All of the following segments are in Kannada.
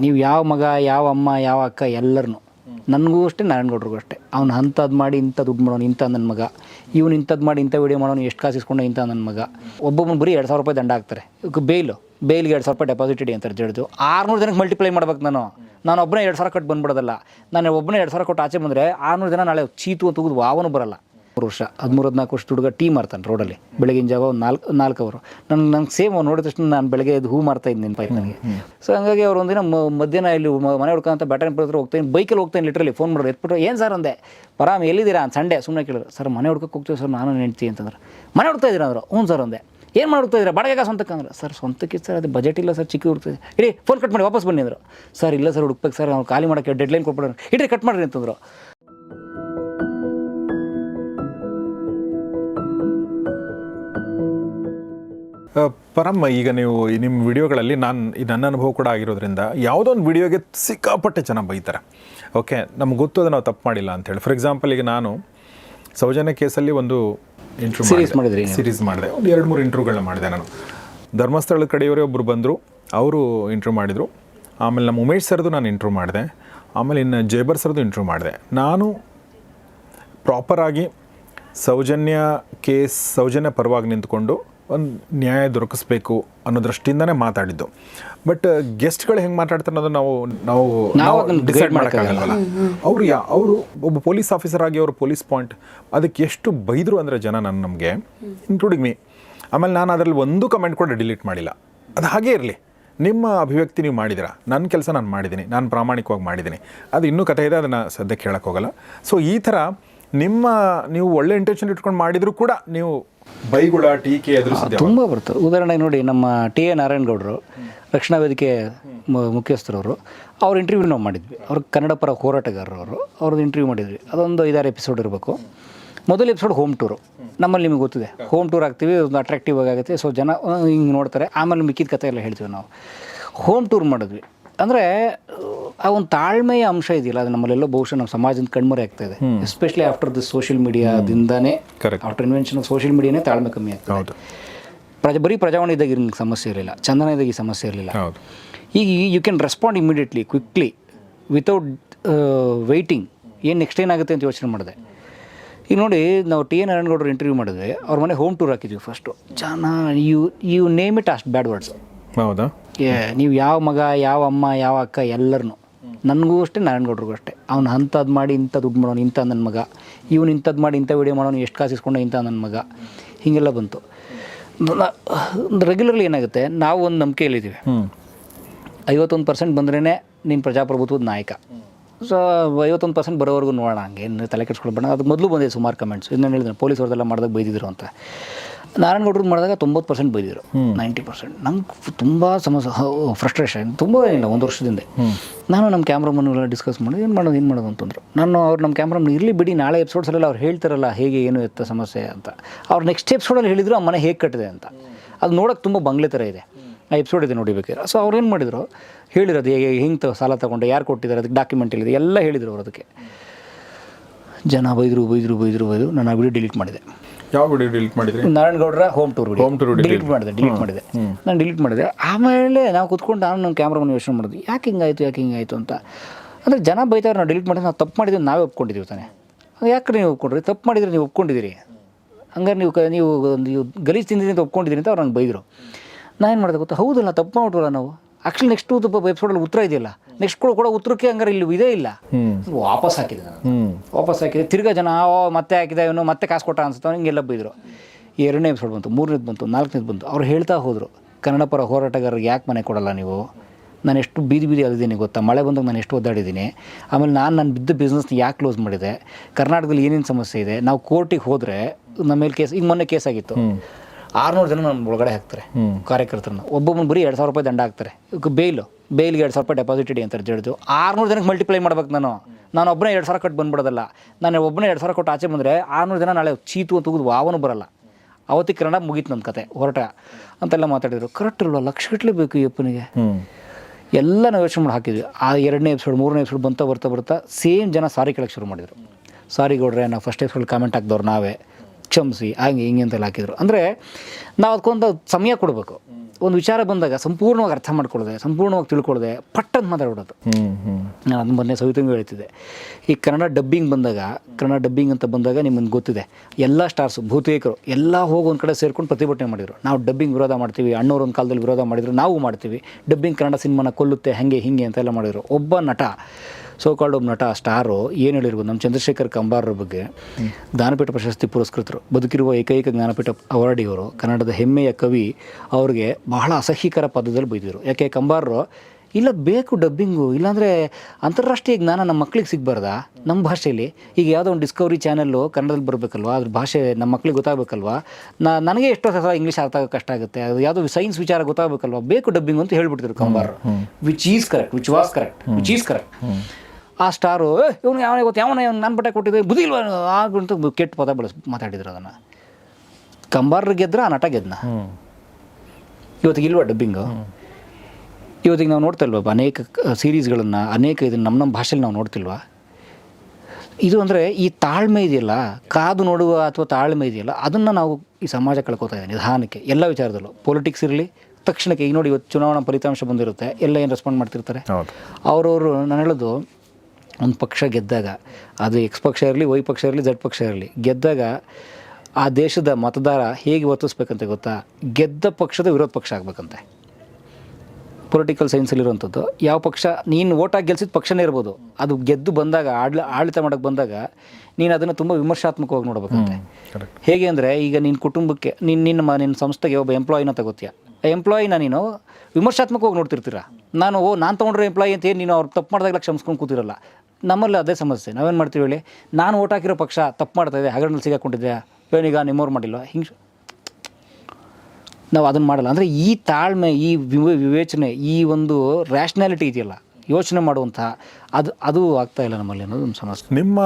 ನೀವು ಯಾವ ಮಗ, ಯಾವ ಅಮ್ಮ, ಯಾವ ಅಕ್ಕ ಎಲ್ಲರನ್ನು. ನನಗೂ ಅಷ್ಟೇ ನಾರಾಯಣಗೌಡ್ರಿಗೂ ಅಷ್ಟೇ. ಅವ್ನು ಅಂಥದ್ದು ಮಾಡಿ ಇಂಥ ದುಡ್ಡು ಮಾಡೋನು, ಇಂಥ ನನ್ನ ಮಗ. ಇವ್ನು ಇಂಥದ್ದು ಮಾಡಿ ಇಂಥ ವೀಡಿಯೋ ಮಾಡೋನು, ಎಷ್ಟು ಕಾಸು ಇಸ್ಕೊಂಡು ಇಂಥ ನನ್ನ ಮಗ. ಒಬ್ಬೊಬ್ಬನು ಬರೀ ಎರಡು ಸಾವಿರ ರೂಪಾಯಿ ದಂಡ ಹಾಕ್ತಾರೆ. ಇವಾಗ ಬೇಲು ಬೇಲ್ಗೆ ಎರಡು ಸಾವಿರ ರೂಪಾಯಿ ಡೆಪಾಸಿಟ್ ಇಡಿ ಅಂತಾರೆ ಜಡ್ದು. ಆರುನೂರು ಜನಕ್ಕೆ ಮಲ್ಟಿಪ್ಲೈ ಮಾಡ್ಬೇಕು ನಾನು. ನಾನು ಒಬ್ಬನೇ ಎರಡು ಸಾವಿರ ಕಟ್ಟು ಬಂದ್ಬಿಡೋದಲ್ಲ. ನಾನು ಒಬ್ಬನೇ ಎರಡು ಸಾವಿರ ಕೊಟ್ಟು ಆಚೆ ಬಂದರೆ ಆರುನೂರು ಜನ ನಾಳೆ ಚೀತು ಅಂತ ತೆಗೆದು ಅವನು ಬರಲ್ಲ. ಮೂರು ವರ್ಷ ಹದಿಮೂರು ಹದಿನಾಲ್ಕು ವರ್ಷ ಹುಡುಗ ಟೀ ಮಾರ್ತಾನೆ ರೋಡಲ್ಲಿ ಬೆಳಗಿನ ಜಾವ ಒಂದು ನಾಲ್ಕು ನಾಲ್ಕು ಅವರು ನನ್ನ ನಂಗೆ ಸೇಮ್ ಅವ್ನು ನೋಡಿದ ತಕ್ಷಣ ನಾನು ಬೆಳಗ್ಗೆ ಅದು ಹೂ ಮಾರ್ತಾ ಇದ್ದೀನಿ ಪೈಪ್ ನನಗೆ ಸೊ ಹಂಗಾಗಿ ಅವ್ರು ಒಂದಿನ ಮಧ್ಯಾಹ್ನ ಇಲ್ಲಿ ಮನೆ ಹುಡ್ಕೊಂತ ಬ್ಯಾಟರಿ ಹತ್ರ ಹೋಗ್ತೀನಿ ಬೈಕಲ್ಲಿ ಹೋಗ್ತೀನಿ ಲಿಟ್ರಲ್ಲಿ ಫೋನ್ ಮಾಡೋರು. ಎತ್ಬಿಟ್ಟು ಏನು ಸರ್ ಅಂದೆ? ಪರಾಮ್ ಎಲ್ಲಿದ್ದೀರಾ? ಸಂಡೆ ಸುಮ್ಮನೆ ಕೇಳಿದ್ರು. ಸರ್ ಮನೆ ಹುಡ್ಕಕ್ಕೆ ಹೋಗ್ತೀವಿ ಸರ್ ನಾನು ನೆನ್ತಿ ಅಂತಂದ್ರೆ. ಮನೆ ಹುಡ್ತಾ ಇದ್ದೀರಾ? ಅಂದರು. ಹ್ಞೂ ಸರ್ ಅಂದೆ. ಏನು ಮಾಡ್ತಾ ಇದ್ದೀರಾ? ಬಾಡಿಗೆ ಸ್ವಂತಕ್ಕೆ ಅಂದ್ರೆ. ಸರ್ ಸ್ವಂತಕ್ಕೆ ಸರ್ ಅದು ಬಜೆಟ್ ಇಲ್ಲ ಸರ್ ಚಿಕ್ಕ ಹುಡ್ತದೆ ಇಡೀ ಫೋನ್ ಕಟ್ ಮಾಡಿ ವಾಪಸ್ ಬನ್ನಿ ಅಂದ್ರು. ಸರ್ ಇಲ್ಲ ಸರ್ ಹುಡುಕ್ಬೇಕು ಸರ್ ಅವ್ನು ಖಾಲಿ ಮಾಡೋಕ್ಕೆ ಡೆಡ್ಲೈನ್ ಕೊಟ್ಬಿಡೋಣ. ಇಡ್ರಿ ಕಟ್ ಮಾಡಿರಿ ಅಂತಂದರು. ಆ, ಪರಮ್ ಈಗ ನೀವು ನಿಮ್ಮ ವಿಡಿಯೋಗಳಲ್ಲಿ ನಾನು ಈ ನನ್ನ ಅನುಭವ ಕೂಡ ಆಗಿರೋದ್ರಿಂದ ಯಾವುದೋ ಒಂದು ವಿಡಿಯೋಗೆ ಸಿಕ್ಕಾಪಟ್ಟೆ ಜನ ಬೈತಾರೆ. ಓಕೆ ನಮ್ಗೆ ಗೊತ್ತು ಅದು ನಾವು ತಪ್ಪು ಮಾಡಿಲ್ಲ ಅಂತೇಳಿ ಫಾರ್ ಎಕ್ಸಾಂಪಲ್ ಈಗ ನಾನು ಸೌಜನ್ಯ ಕೇಸಲ್ಲಿ ಒಂದು ಇಂಟ್ರ್ಯೂ ಸೀರೀಸ್ ಮಾಡಿದ್ರಿ ಸೀರೀಸ್ ಮಾಡಿದೆ. ಒಂದು ಎರಡು ಮೂರು ಇಂಟ್ರ್ಯೂಗಳನ್ನ ಮಾಡಿದೆ ನಾನು. ಧರ್ಮಸ್ಥಳದ ಕಡೆಯವರೇ ಒಬ್ಬರು ಬಂದರು ಅವರು ಇಂಟ್ರ್ಯೂ ಮಾಡಿದರು. ಆಮೇಲೆ ನಮ್ಮ ಉಮೇಶ್ ಸರ್ದು ನಾನು ಇಂಟ್ರ್ಯೂ ಮಾಡಿದೆ. ಆಮೇಲೆ ಇನ್ನು ಜೈಬರ್ ಸರ್ದು ಇಂಟ್ರ್ಯೂ ಮಾಡಿದೆ. ನಾನು ಪ್ರಾಪರಾಗಿ ಸೌಜನ್ಯ ಕೇಸ್ ಸೌಜನ್ಯ ಪರವಾಗಿ ನಿಂತ್ಕೊಂಡು ಒಂದು ನ್ಯಾಯ ದೊರಕಿಸ್ಬೇಕು ಅನ್ನೋ ದೃಷ್ಟಿಯಿಂದನೇ ಮಾತಾಡಿದ್ದು. ಬಟ್ ಗೆಸ್ಟ್ಗಳು ಹೆಂಗೆ ಮಾತಾಡ್ತಾರೆ ಅನ್ನೋದು ನಾವು ನಾವು ನಾವು ಅದನ್ನ ಡಿಸೈಡ್ ಮಾಡೋಕ್ಕಾಗಲ್ಲ. ಮಾಡೋಕ್ಕಾಗಲ್ವಲ್ಲ ಅವರು ಯಾ ಅವರು ಒಬ್ಬ ಪೊಲೀಸ್ ಆಫೀಸರ್ ಆಗಿ ಅವರು ಪೊಲೀಸ್ ಪಾಯಿಂಟ್ ಅದಕ್ಕೆ ಎಷ್ಟು ಬೈದರು ಅಂದರೆ ಜನ ನನ್ನ ನಮಗೆ ಇನ್ಕ್ಲೂಡಿಂಗ್ ಮೀ ಆಮೇಲೆ ನಾನು ಅದರಲ್ಲಿ ಒಂದು ಕಮೆಂಟ್ ಕೂಡ ಡಿಲೀಟ್ ಮಾಡಿಲ್ಲ. ಅದು ಹಾಗೇ ಇರಲಿ. ನಿಮ್ಮ ಅಭಿವ್ಯಕ್ತಿ ನೀವು ಮಾಡಿದಿರಾ ನನ್ನ ಕೆಲಸ ನಾನು ಮಾಡಿದ್ದೀನಿ. ನಾನು ಪ್ರಾಮಾಣಿಕವಾಗಿ ಮಾಡಿದ್ದೀನಿ. ಅದು ಇನ್ನೂ ಕಥೆ ಇದೆ ಅದನ್ನು ಸದ್ಯಕ್ಕೆ ಹೇಳೋಕ್ಕೋಗಲ್ಲ ಹೋಗಲ್ಲ. ಸೊ ಈ ಥರ ನಿಮ್ಮ ನೀವು ಒಳ್ಳೆ ಇಂಟೆನ್ಷನ್ ಇಟ್ಕೊಂಡು ಮಾಡಿದರೂ ಕೂಡ ನೀವು ಬೈಗುಳ ಟೀಕೆ ಎದುರಿಸಿದ್ದೆ ತುಂಬ ಬರ್ತದೆ ಉದಾಹರಣೆಗೆ ನೋಡಿ, ನಮ್ಮ ಟಿ ಎ ನಾರಾಯಣಗೌಡರು, ರಕ್ಷಣಾ ವೇದಿಕೆ ಮುಖ್ಯಸ್ಥರವರು, ಅವ್ರ ಇಂಟರ್ವ್ಯೂ ನಾವು ಮಾಡಿದ್ವಿ. ಅವ್ರ ಕನ್ನಡ ಪರ ಹೋರಾಟಗಾರರು ಅವರು. ಅವ್ರದ್ದು ಇಂಟರ್ವ್ಯೂ ಮಾಡಿದ್ವಿ. ಅದೊಂದು ಐದಾರು ಎಪಿಸೋಡ್ ಇರಬೇಕು. ಮೊದಲ ಎಪಿಸೋಡ್ ಹೋಮ್ ಟೂರು ನಮ್ಮಲ್ಲಿ ನಿಮಗೆ ಗೊತ್ತಿದೆ. ಹೋಮ್ ಟೂರ್ ಆಗ್ತೀವಿ, ಒಂದು ಅಟ್ರಾಕ್ಟಿವ್ ಆಗುತ್ತೆ. ಸೊ ಜನ ಹಿಂಗೆ ನೋಡ್ತಾರೆ. ಆಮೇಲೆ ಮಿಕ್ಕಿದ ಕಥೆ ಎಲ್ಲ ಹೇಳ್ತೀವಿ ನಾವು. ಹೋಮ್ ಟೂರ್ ಮಾಡಿದ್ವಿ. ಅಂದರೆ ಆ ಒಂದು ತಾಳ್ಮೆಯ ಅಂಶ ಇದೆಯಲ್ಲ ಅದು ನಮ್ಮಲ್ಲೆಲ್ಲೋ ಬಹುಶಃ ನಮ್ಮ ಸಮಾಜದ ಕಣ್ಮರೆ ಆಗ್ತಾ ಇದೆ. ಎಸ್ಪೆಷಲಿ ಆಫ್ಟರ್ ದಿಸ್ ಸೋಷಿಯಲ್ ಮೀಡಿಯಾದಿಂದಾನೇ. ಆಫ್ಟರ್ ಇನ್ವೆನ್ಷನ್ ಆಫ್ ಸೋಷಿಯಲ್ ಮೀಡಿಯಾನೇ ತಾಳ್ಮೆ ಕಮ್ಮಿ ಆಗ್ತದೆ ಹೌದು. ಪ್ರಜ ಬರೀ ಪ್ರಜಾವಾಣಿ ಇದ್ದಾಗ ನಿಮ್ಗೆ ಸಮಸ್ಯೆ ಇರಲಿಲ್ಲ ಚಂದನ ಇದ್ದಾಗ ಈ ಸಮಸ್ಯೆ ಇರಲಿಲ್ಲ. ಹೌದು. ಈಗ you can respond immediately quickly without waiting ಏನು ನೆಕ್ಸ್ಟ್ ಏನಾಗುತ್ತೆ ಅಂತ ಯೋಚನೆ ಮಾಡಿದೆ. ಈಗ ನೋಡಿ ನಾವು ಟಿ ಎನ್ ನಾರಾಯಣಗೌಡರು ಇಂಟರ್ವ್ಯೂ ಮಾಡಿದ್ವಿ ಅವ್ರ ಮನೆ ಹೋಮ್ ಟೂರ್ ಹಾಕಿದ್ವಿ ಫಸ್ಟು ಜನ ಯು ಯು ನೇಮ್ ಇಟ್ ಅಷ್ಟು ಬ್ಯಾಡ್ ವರ್ಡ್ಸ್ ಹೌದಾ? ನೀವು ಯಾವ ಮಗ ಯಾವ ಅಮ್ಮ ಯಾವ ಅಕ್ಕ ಎಲ್ಲರನ್ನು ನನಗೂ ಅಷ್ಟೇ ನಾರಾಯಣಗೌಡ್ರಿಗೂ ಅಷ್ಟೇ. ಅವ್ನು ಅಂಥದ್ದು ಮಾಡಿ ಇಂಥ ದುಡ್ಡು ಮಾಡೋನು ಇಂಥ ನನ್ನ ಮಗ. ಇವನು ಇಂಥದ್ದು ಮಾಡಿ ಇಂಥ ವಿಡಿಯೋ ಮಾಡೋನು ಎಷ್ಟು ಕಾಸು ಇಸ್ಕೊಂಡು ಇಂಥ ನನ್ನ ಮಗ. ಹೀಗೆಲ್ಲ ಬಂತು. ರೆಗ್ಯುಲರ್ಲಿ ಏನಾಗುತ್ತೆ ನಾವು ಒಂದು ನಂಬಿಕೆಯಲ್ಲಿದ್ದೀವಿ. ಐವತ್ತೊಂದು ಪರ್ಸೆಂಟ್ ಬಂದ್ರೇ ನಿನ್ನ ಪ್ರಜಾಪ್ರಭುತ್ವದ ನಾಯಕ. ಸೊ ಐವತ್ತೊಂದು ಪರ್ಸೆಂಟ್ ಬರೋವರೆಗೂ ನೋಡೋಣ ಹಂಗೆ ತಲೆ ಕೆಡ್ಸ್ಕೊಳ್ಬೇಡ. ಅದು ಮೊದಲು ಬಂದಿದೆ ಸುಮಾರು ಕಮೆಂಟ್ಸ್ ಇನ್ನೇನು ಹೇಳಿದ್ರೆ ಪೊಲೀಸ್ ಅವ್ರದ್ದೆಲ್ಲ ಮಾಡಿದಾಗ ಬೈದಿದ್ರು ಅಂತ. ನಾರಾಯಣಗೌಡ್ರದ್ದು ಮಾಡಿದಾಗ ತೊಂಬತ್ತು ಪರ್ಸೆಂಟ್ ಬೈದಿದ್ರು. ನೈಂಟಿ ಪರ್ಸೆಂಟ್ ನಂಗೆ ತುಂಬ ಸಮಸ್ಯೆ ಫ್ರಸ್ಟ್ರೇಷನ್ ತುಂಬ ಏನಿಲ್ಲ ಒಂದು ವರ್ಷದಿಂದ. ನಾನು ನಮ್ಮ ಕ್ಯಾಮ್ರಾಮನ್ನೆಲ್ಲ ಡಿಸ್ಕಸ್ ಮಾಡಿ ಏನು ಮಾಡೋದು ಏನು ಮಾಡೋದು ಅಂತಂದರು. ನಾನು ಅವ್ರು ನಮ್ಮ ಕ್ಯಾಮ್ರಾಮನ್ ಇರಲಿ ಬಿಡಿ ನಾಳೆ ಎಪಿಸೋಡ್ಸಲ್ಲೆಲ್ಲ ಅವ್ರು ಹೇಳ್ತಾರಲ್ಲ ಹೇಗೆ ಏನು ಎತ್ತ ಸಮಸ್ಯೆ ಅಂತ. ಅವ್ರು ನೆಕ್ಸ್ಟ್ ಎಪಿಸೋಡಲ್ಲಿ ಹೇಳಿದ್ರು ಆ ಮನೆ ಹೇಗೆ ಕಟ್ಟಿದೆ ಅಂತ. ಅದು ನೋಡೋಕೆ ತುಂಬ ಬಂಗ್ಲೆ ಥರ ಇದೆ. ಆ ಎಪಿಸೋಡ್ ಇದೆ ನೋಡಿ ಬೇಕಾದ್ರೆ. ಸೊ ಅವ್ರು ಏನು ಮಾಡಿದರು? ಹೇಳಿರೋದು ಹೇಗೆ ಹಿಂಗೆ ಸಾಲ ತಗೊಂಡೆ ಯಾರು ಕೊಟ್ಟಿದ್ದಾರೆ ಅದಕ್ಕೆ ಡಾಕ್ಯುಮೆಂಟ್ ಇದೆ ಎಲ್ಲ ಹೇಳಿದರು ಅವ್ರು ಅದಕ್ಕೆ. ಜನ ಬೈದರು ಬೈದರು ಬೈದರು ಬೈದರು ನಾನು ಆ ವಿಡಿಯೋ ಡಿಲೀಟ್ ಮಾಡಿದೆ. ಯಾವ ವಿಡಿಯೋ ಡಿಲೀಟ್ ಮಾಡಿದ್ರಿ? ನಾರಾಯಣಗೌಡರ home tour home tour. Delete ಮಾಡಿದೆ ಡಿಲೀಟ್ ಮಾಡಿದೆ. ನಾನು ಡಿಲೀಟ್ ಮಾಡಿದೆ. ಆಮೇಲೆ ನಾವು ಕುತ್ಕೊಂಡು ನಾನು ನಮ್ಮ ಕ್ಯಾಮ್ರಾಮನ್ ಯೋಚನೆ ಮಾಡಿದ್ವಿ ಯಾಕೆ ಹಿಂಗಾಯಿತು ಯಾಕೆ ಹಿಂಗಾಯಿತು ಅಂತ. ಅಂದರೆ ಜನ ಬೈತಾರೆ ನಾವು ಡಿಲೀಟ್ ಮಾಡಿದ್ರೆ ನಾವು ತಪ್ಪು ಮಾಡಿದ್ವಿ ನಾವೇ ಒಪ್ಕೊಂಡಿದ್ದೀವಿ ತಾನೆ. ಅದು ಯಾಕೆ ನೀವು ಒಪ್ಕೊಂಡ್ರಿ? ತಪ್ಪು ಮಾಡಿದ್ರೆ ನೀವು ಒಪ್ಕೊಂಡಿದ್ದೀರಿ? ಹಂಗಾರೆ ನೀವು ಕ ನೀವು ನೀವು ಗಲೀಜು ತಿಂದಿದ್ದೀನಿ ಅಂತ ಒಪ್ಕೊಂಡಿದ್ದೀರಿ ಅಂತ ಅವ್ರು ನಂಗೆ ಬೈದರು. ನಾನು ಏನು ಮಾಡಿದೆ ಗೊತ್ತಾ? ಹೌದಲ್ಲ ತಪ್ಪು ಮಾಡ್ಬಿಟ್ರಲ್ಲ ನಾವು. ಆ್ಯಕ್ಚುಲಿ ನೆಕ್ಸ್ಟ್ ವೆಬ್ಸೈಡಲ್ಲಿ ಉತ್ತರ ಇದೆಯಲ್ಲ. ನೆಕ್ಸ್ಟ್ ಕೂಡ ಕೂಡ ಉತ್ತರಕ್ಕೆ ಹಂಗಾರೆ ಇಲ್ಲಿ ಇದೇ ಇಲ್ಲ. ವಾಪಸ್ ಹಾಕಿದೆ ನಾನು. ವಾಪಸ್ ಹಾಕಿದೆ ತಿರ್ಗಾ ಜನ "ಆ, ಮತ್ತೆ ಹಾಕಿದೆ ಇವನು ಮತ್ತೆ ಕಾಸು ಕೊಟ್ಟ ಅನ್ಸುತ್ತೆ. ಹಿಂಗೆಲ್ಲ ಬೈದರು. ಎರಡನೇ ಎಪಿಸೋಡ್ ಬಂತು ಮೂರನೇದು ಬಂತು ನಾಲ್ಕನೇದು ಬಂತು. ಅವ್ರು ಹೇಳ್ತಾ ಹೋದರು ಕನ್ನಡ ಪರ ಹೋರಾಟಗಾರರಿಗೆ ಯಾಕೆ ಮನೆ ಕೊಡಲ್ಲ ನೀವು? ನಾನು ಎಷ್ಟು ಬೀದಿ ಬೀದಿ ಅಲ್ಲಿದ್ದೀನಿ ಗೊತ್ತಾ? ಮಳೆ ಬಂದಾಗ ನಾನು ಎಷ್ಟು ಒದ್ದಾಡಿದ್ದೀನಿ. ಆಮೇಲೆ ನಾನು ನನ್ನ ಬಿದ್ದ ಬಿಸ್ನೆಸ್ನ ಯಾಕೆ ಕ್ಲೋಸ್ ಮಾಡಿದೆ? ಕರ್ನಾಟಕದಲ್ಲಿ ಏನೇನು ಸಮಸ್ಯೆ ಇದೆ? ನಾವು ಕೋರ್ಟಿಗೆ ಹೋದರೆ ನಮ್ಮ ಮೇಲೆ ಕೇಸ್ ಈಗ ಮೊನ್ನೆ ಕೇಸ್ ಆಗಿತ್ತು. ಆರುನೂರು ಜನ ನಮ್ಮ ಒಳಗಡೆ ಹಾಕ್ತಾರೆ ಕಾರ್ಯಕರ್ತರನ್ನ. ಒಬ್ಬೊಬ್ಬನ ಬರೀ ಎರಡು ಸಾವಿರ ರೂಪಾಯಿ ದಂಡ ಹಾಕ್ತಾರೆ. ಇವಕ್ಕೆ ಬೇಲು ಬೇಲ್ಗೆ ಎರಡು ಸಾವಿರ ರೂಪಾಯಿ ಡೆಪಾಸಿಟ್ ಇಡಿ ಅಂತಾರೆ ಜಡ್ದು ಆರುನೂರು ಜನಕ್ಕೆ ಮಲ್ಟಿಪ್ಲೈ ಮಾಡ್ಬೇಕು ನಾನು. ನಾನು ಒಬ್ಬನೇ ಎರಡು ಸಾವಿರ ಕಟ್ಟು ಬಂದ್ಬಿಡೋದಲ್ಲ. ನಾನು ಒಬ್ಬನೇ ಎರಡು ಸಾವಿರ ಕೊಟ್ಟು ಆಚೆ ಬಂದರೆ ಆರುನೂರು ಜನ ನಾಳೆ ಚೀತು ಅಂತ ತೆಗೆದು ವಾವನು ಬರಲ್ಲ. ಅವತ್ತಿಗೆ ಕನ್ನಡ ಮುಗೀತು ನನ್ನ ಕತೆ ಹೊರಟ ಅಂತೆಲ್ಲ ಮಾತಾಡಿದ್ರು. ಕರೆಕ್ಟ್ ಇಲ್ವ? ಲಕ್ಷ ಗಟ್ಟಲೆ ಬೇಕು ಈ ಅಪ್ಪನಿಗೆ. ಎಲ್ಲ ನಾವು ಯೋಚನೆ ಮಾಡಿ ಹಾಕಿದ್ವಿ. ಆ ಎರಡನೇ ಎಪಿಸೋಡ್ ಮೂರನೇ ಎಪಿಸೋಡ್ ಬಂತಾ ಬರ್ತಾ ಬರ್ತಾ ಸೇಮ್ ಜನ ಸಾರಿ ಕೇಳಕ್ಕೆ ಶುರು ಮಾಡಿದರು. ಸಾರಿ ಗೌಡ್ರೆ ನಾವು ಫಸ್ಟ್ ಎಪಿಸೋಡ್ ಕಾಮೆಂಟ್ ಹಾಕಿದವ್ರು ನಾವೇ. ಕ್ಷಮಿಸಿ ಹಂಗೆ ಹಿಂಗೆ ಅಂತೆಲ್ಲ ಹಾಕಿದ್ರು. ಅಂದರೆ ನಾವು ಅದಕ್ಕೊಂದು ಸಮಯ ಕೊಡಬೇಕು. ಒಂದು ವಿಚಾರ ಬಂದಾಗ ಸಂಪೂರ್ಣವಾಗಿ ಅರ್ಥ ಮಾಡ್ಕೊಳ್ಳದೆ ಸಂಪೂರ್ಣವಾಗಿ ತಿಳ್ಕೊಳ್ಳದೆ ಪಟ್ಟಂತ ಮಾತಾಡ್ಬಿಡೋದು ನಾನು ಮೊನ್ನೆ ಸವಿತಂಗೂ ಹೇಳ್ತಿದ್ದೆ. ಈ ಕನ್ನಡ ಡಬ್ಬಿಂಗ್ ಬಂದಾಗ ಕನ್ನಡ ಡಬ್ಬಿಂಗ್ ಅಂತ ಬಂದಾಗ ನಿಮಗೆ ಗೊತ್ತಿದೆ. ಎಲ್ಲ ಸ್ಟಾರ್ಸು ಭೂತೇಕರು ಎಲ್ಲ ಹೋಗಿ ಒಂದು ಕಡೆ ಸೇರ್ಕೊಂಡು ಪ್ರತಿಭಟನೆ ಮಾಡಿದರು. ನಾವು ಡಬ್ಬಿಂಗ್ ವಿರೋಧ ಮಾಡ್ತೀವಿ ಅಣ್ಣವ್ರು ಒಂದು ಕಾಲದಲ್ಲಿ ವಿರೋಧ ಮಾಡಿದ್ರು ನಾವು ಮಾಡ್ತೀವಿ. ಡಬ್ಬಿಂಗ್ ಕನ್ನಡ ಸಿನಿಮಾನ ಕೊಲ್ಲುತ್ತೆ ಹಾಗೆ ಹೀಗೆ ಅಂತೆಲ್ಲ ಮಾಡಿದರು. ಒಬ್ಬ ನಟ ಸೋ ಕಾಲ್ಡ್ ಒಬ್ಬ ನಟ ಸ್ಟಾರು ಏನು ಹೇಳಿರ್ಬೋದು ನಮ್ಮ ಚಂದ್ರಶೇಖರ್ ಕಂಬಾರರ ಬಗ್ಗೆ ಜ್ಞಾನಪೀಠ ಪ್ರಶಸ್ತಿ ಪುರಸ್ಕೃತರು. ಬದುಕಿರುವ ಏಕೈಕ ಜ್ಞಾನಪೀಠ ಅವಾರ್ಡಿಯವರು ಕನ್ನಡದ ಹೆಮ್ಮೆಯ ಕವಿ ಅವ್ರಿಗೆ ಬಹಳ ಅಸಹ್ಯಕರ ಪದದಲ್ಲಿ ಬೈದಿದ್ರು. ಯಾಕೆ ಕಂಬಾರರು ಇಲ್ಲ ಬೇಕು ಡಬ್ಬಿಂಗು ಇಲ್ಲಾಂದರೆ ಅಂತಾರಾಷ್ಟ್ರೀಯ ಜ್ಞಾನ ನಮ್ಮ ಮಕ್ಳಿಗೆ ಸಿಗಬಾರ್ದಾ? ನಮ್ಮ ಭಾಷೆಯಲ್ಲಿ ಈಗ ಯಾವುದೋ ಒಂದು ಡಿಸ್ಕವರಿ ಚಾನಲ್ಲು ಕನ್ನಡದಲ್ಲಿ ಬರಬೇಕಲ್ವಾ? ಅದ್ರ ಭಾಷೆ ನಮ್ಮ ಮಕ್ಳಿಗೆ ಗೊತ್ತಾಗಬೇಕಲ್ವಾ? ನಾ ನನಗೆ ಎಷ್ಟೋ ಸಲ ಇಂಗ್ಲೀಷ್ ಅರ್ಥ ಆಗೋಕೆ ಕಷ್ಟ ಆಗುತ್ತೆ. ಅದು ಯಾವುದೋ ಸೈನ್ಸ್ ವಿಚಾರ ಗೊತ್ತಾಗಬೇಕಲ್ವಾ? ಬೇಕು ಡಬ್ಬಿಂಗ್ ಅಂತ ಹೇಳ್ಬಿಡ್ತಿದ್ರು Kambar which is correct which was correct which is correct ಆ ಸ್ಟಾರು ಇವನು ಯಾವ ಗೊತ್ತು ಯಾವನ ನನ್ನ ಬಟ್ಟೆ ಕೊಟ್ಟಿದ್ದೆ ಬುದಿಲ್ವ ಆಗಂತ ಕೆಟ್ಟ ಪದ ಬಳಸ್ ಮಾತಾಡಿದ್ರು ಅದನ್ನು. ಕಂಬಾರ ಗೆದ್ರೆ ಆ ನಟ ಗೆದ್ನ? ಇವತ್ತಿಗೆ ಇಲ್ವಾ ಡಬ್ಬಿಂಗು ಇವತ್ತಿಗೆ ನಾವು ನೋಡ್ತಾ ಇಲ್ವಾ ಅನೇಕ ಸೀರೀಸ್ಗಳನ್ನು ಅನೇಕ ಇದನ್ನು ನಮ್ಮ ನಮ್ಮ ಭಾಷೆಲಿ ನಾವು ನೋಡ್ತಿಲ್ವಾ? ಇದು ಅಂದರೆ ಈ ತಾಳ್ಮೆ ಇದೆಯಲ್ಲ ಕಾದು ನೋಡುವ ಅಥವಾ ತಾಳ್ಮೆ ಇದೆಯಲ್ಲ ಅದನ್ನು ನಾವು ಈ ಸಮಾಜ ಕಳ್ಕೊತಾ ಇದ್ದೀನಿ ನಿಧಾನಕ್ಕೆ ಎಲ್ಲ ವಿಚಾರದಲ್ಲೂ. ಪೊಲಿಟಿಕ್ಸ್ ಇರಲಿ ತಕ್ಷಣಕ್ಕೆ ಈಗ ನೋಡಿ ಇವತ್ತು ಚುನಾವಣಾ ಫಲಿತಾಂಶ ಬಂದಿರುತ್ತೆ ಎಲ್ಲ ಏನು ರೆಸ್ಪಾಂಡ್ ಮಾಡ್ತಿರ್ತಾರೆ? ಅವರವರು ನಾನು ಹೇಳೋದು ಒಂದು ಪಕ್ಷ ಗೆದ್ದಾಗ ಅದು ಎಕ್ಸ್ ಪಕ್ಷ ಇರಲಿ ವೈ ಪಕ್ಷ ಇರಲಿ ಜಡ್ ಪಕ್ಷ ಇರಲಿ ಗೆದ್ದಾಗ ಆ ದೇಶದ ಮತದಾರ ಹೇಗೆ ವರ್ತಿಸ್ಬೇಕಂತ ಗೊತ್ತಾ? ಗೆದ್ದ ಪಕ್ಷದ ವಿರೋಧ ಪಕ್ಷ ಆಗಬೇಕಂತೆ. ಪೊಲಿಟಿಕಲ್ ಸೈನ್ಸಲ್ಲಿರುವಂಥದ್ದು ಯಾವ ಪಕ್ಷ ನೀನು ಓಟಾಗಿ ಗೆಲ್ಸಿದ ಪಕ್ಷನೇ ಇರ್ಬೋದು. ಅದು ಗೆದ್ದು ಬಂದಾಗ ಆಡ್ಲ ಆಡಳಿತ ಮಾಡೋಕ್ಕೆ ಬಂದಾಗ ನೀನು ಅದನ್ನು ತುಂಬ ವಿಮರ್ಶಾತ್ಮಕವಾಗಿ ನೋಡಬೇಕಂತೆ. ಹೇಗೆ ಅಂದರೆ ಈಗ ನಿನ್ನ ಕುಟುಂಬಕ್ಕೆ ನಿನ್ನ ನಿನ್ನ ಮ- ನಿನ್ನ ಸಂಸ್ಥೆಗೆ ಒಬ್ಬ ಎಂಪ್ಲಾಯಿನ ತಗೋತೀಯ? ಆ ಎಂಪ್ಲಾಯಿನ ನೀನು ವಿಮರ್ಶಾತ್ಮಕವಾಗಿ ನೋಡ್ತಿರ್ತೀರ? ನಾನು ಓ ನಾನು ತೊಗೊಂಡ್ರೆ ಎಂಪ್ಲಾಯಿ ಅಂತ ಏನು ನೀನು ಅವ್ರು ತಪ್ಪು ಮಾಡಿದಾಗ ಕ್ಷಮಿಸ್ಕೊಂಡು ಕೂತಿರಲ್ಲ. ನಮ್ಮಲ್ಲಿ ಅದೇ ಸಮಸ್ಯೆ. ನಾವೇನು ಮಾಡ್ತೀವಿ ಹೇಳಿ, ನಾನು ಓಟ್ ಹಾಕಿರೋ ಪಕ್ಷ ತಪ್ಪು ಮಾಡ್ತಾ ಇದೆ, ಹಗರಣದಲ್ಲಿ ಸಿಗಾಕೊಂಡಿದ್ದೆ ಏನೀಗ ನಿಮ್ಮವ್ರು ಮಾಡಿಲ್ಲ ಹಿಂಗೆ ನಾವು ಅದನ್ನು ಮಾಡಲ್ಲ. ಅಂದರೆ ಈ ತಾಳ್ಮೆ, ಈ ವಿವ, ವಿವೇಚನೆ, ಈ ಒಂದು ರ್ಯಾಷ್ನಾಲಿಟಿ ಇದೆಯಲ್ಲ, ಯೋಚನೆ ಮಾಡುವಂಥ ಅದು ಅದು ಆಗ್ತಾ ಇಲ್ಲ ನಮ್ಮಲ್ಲಿ ಅನ್ನೋದು ಒಂದು ಸಮಸ್ಯೆ. ನಿಮ್ಮ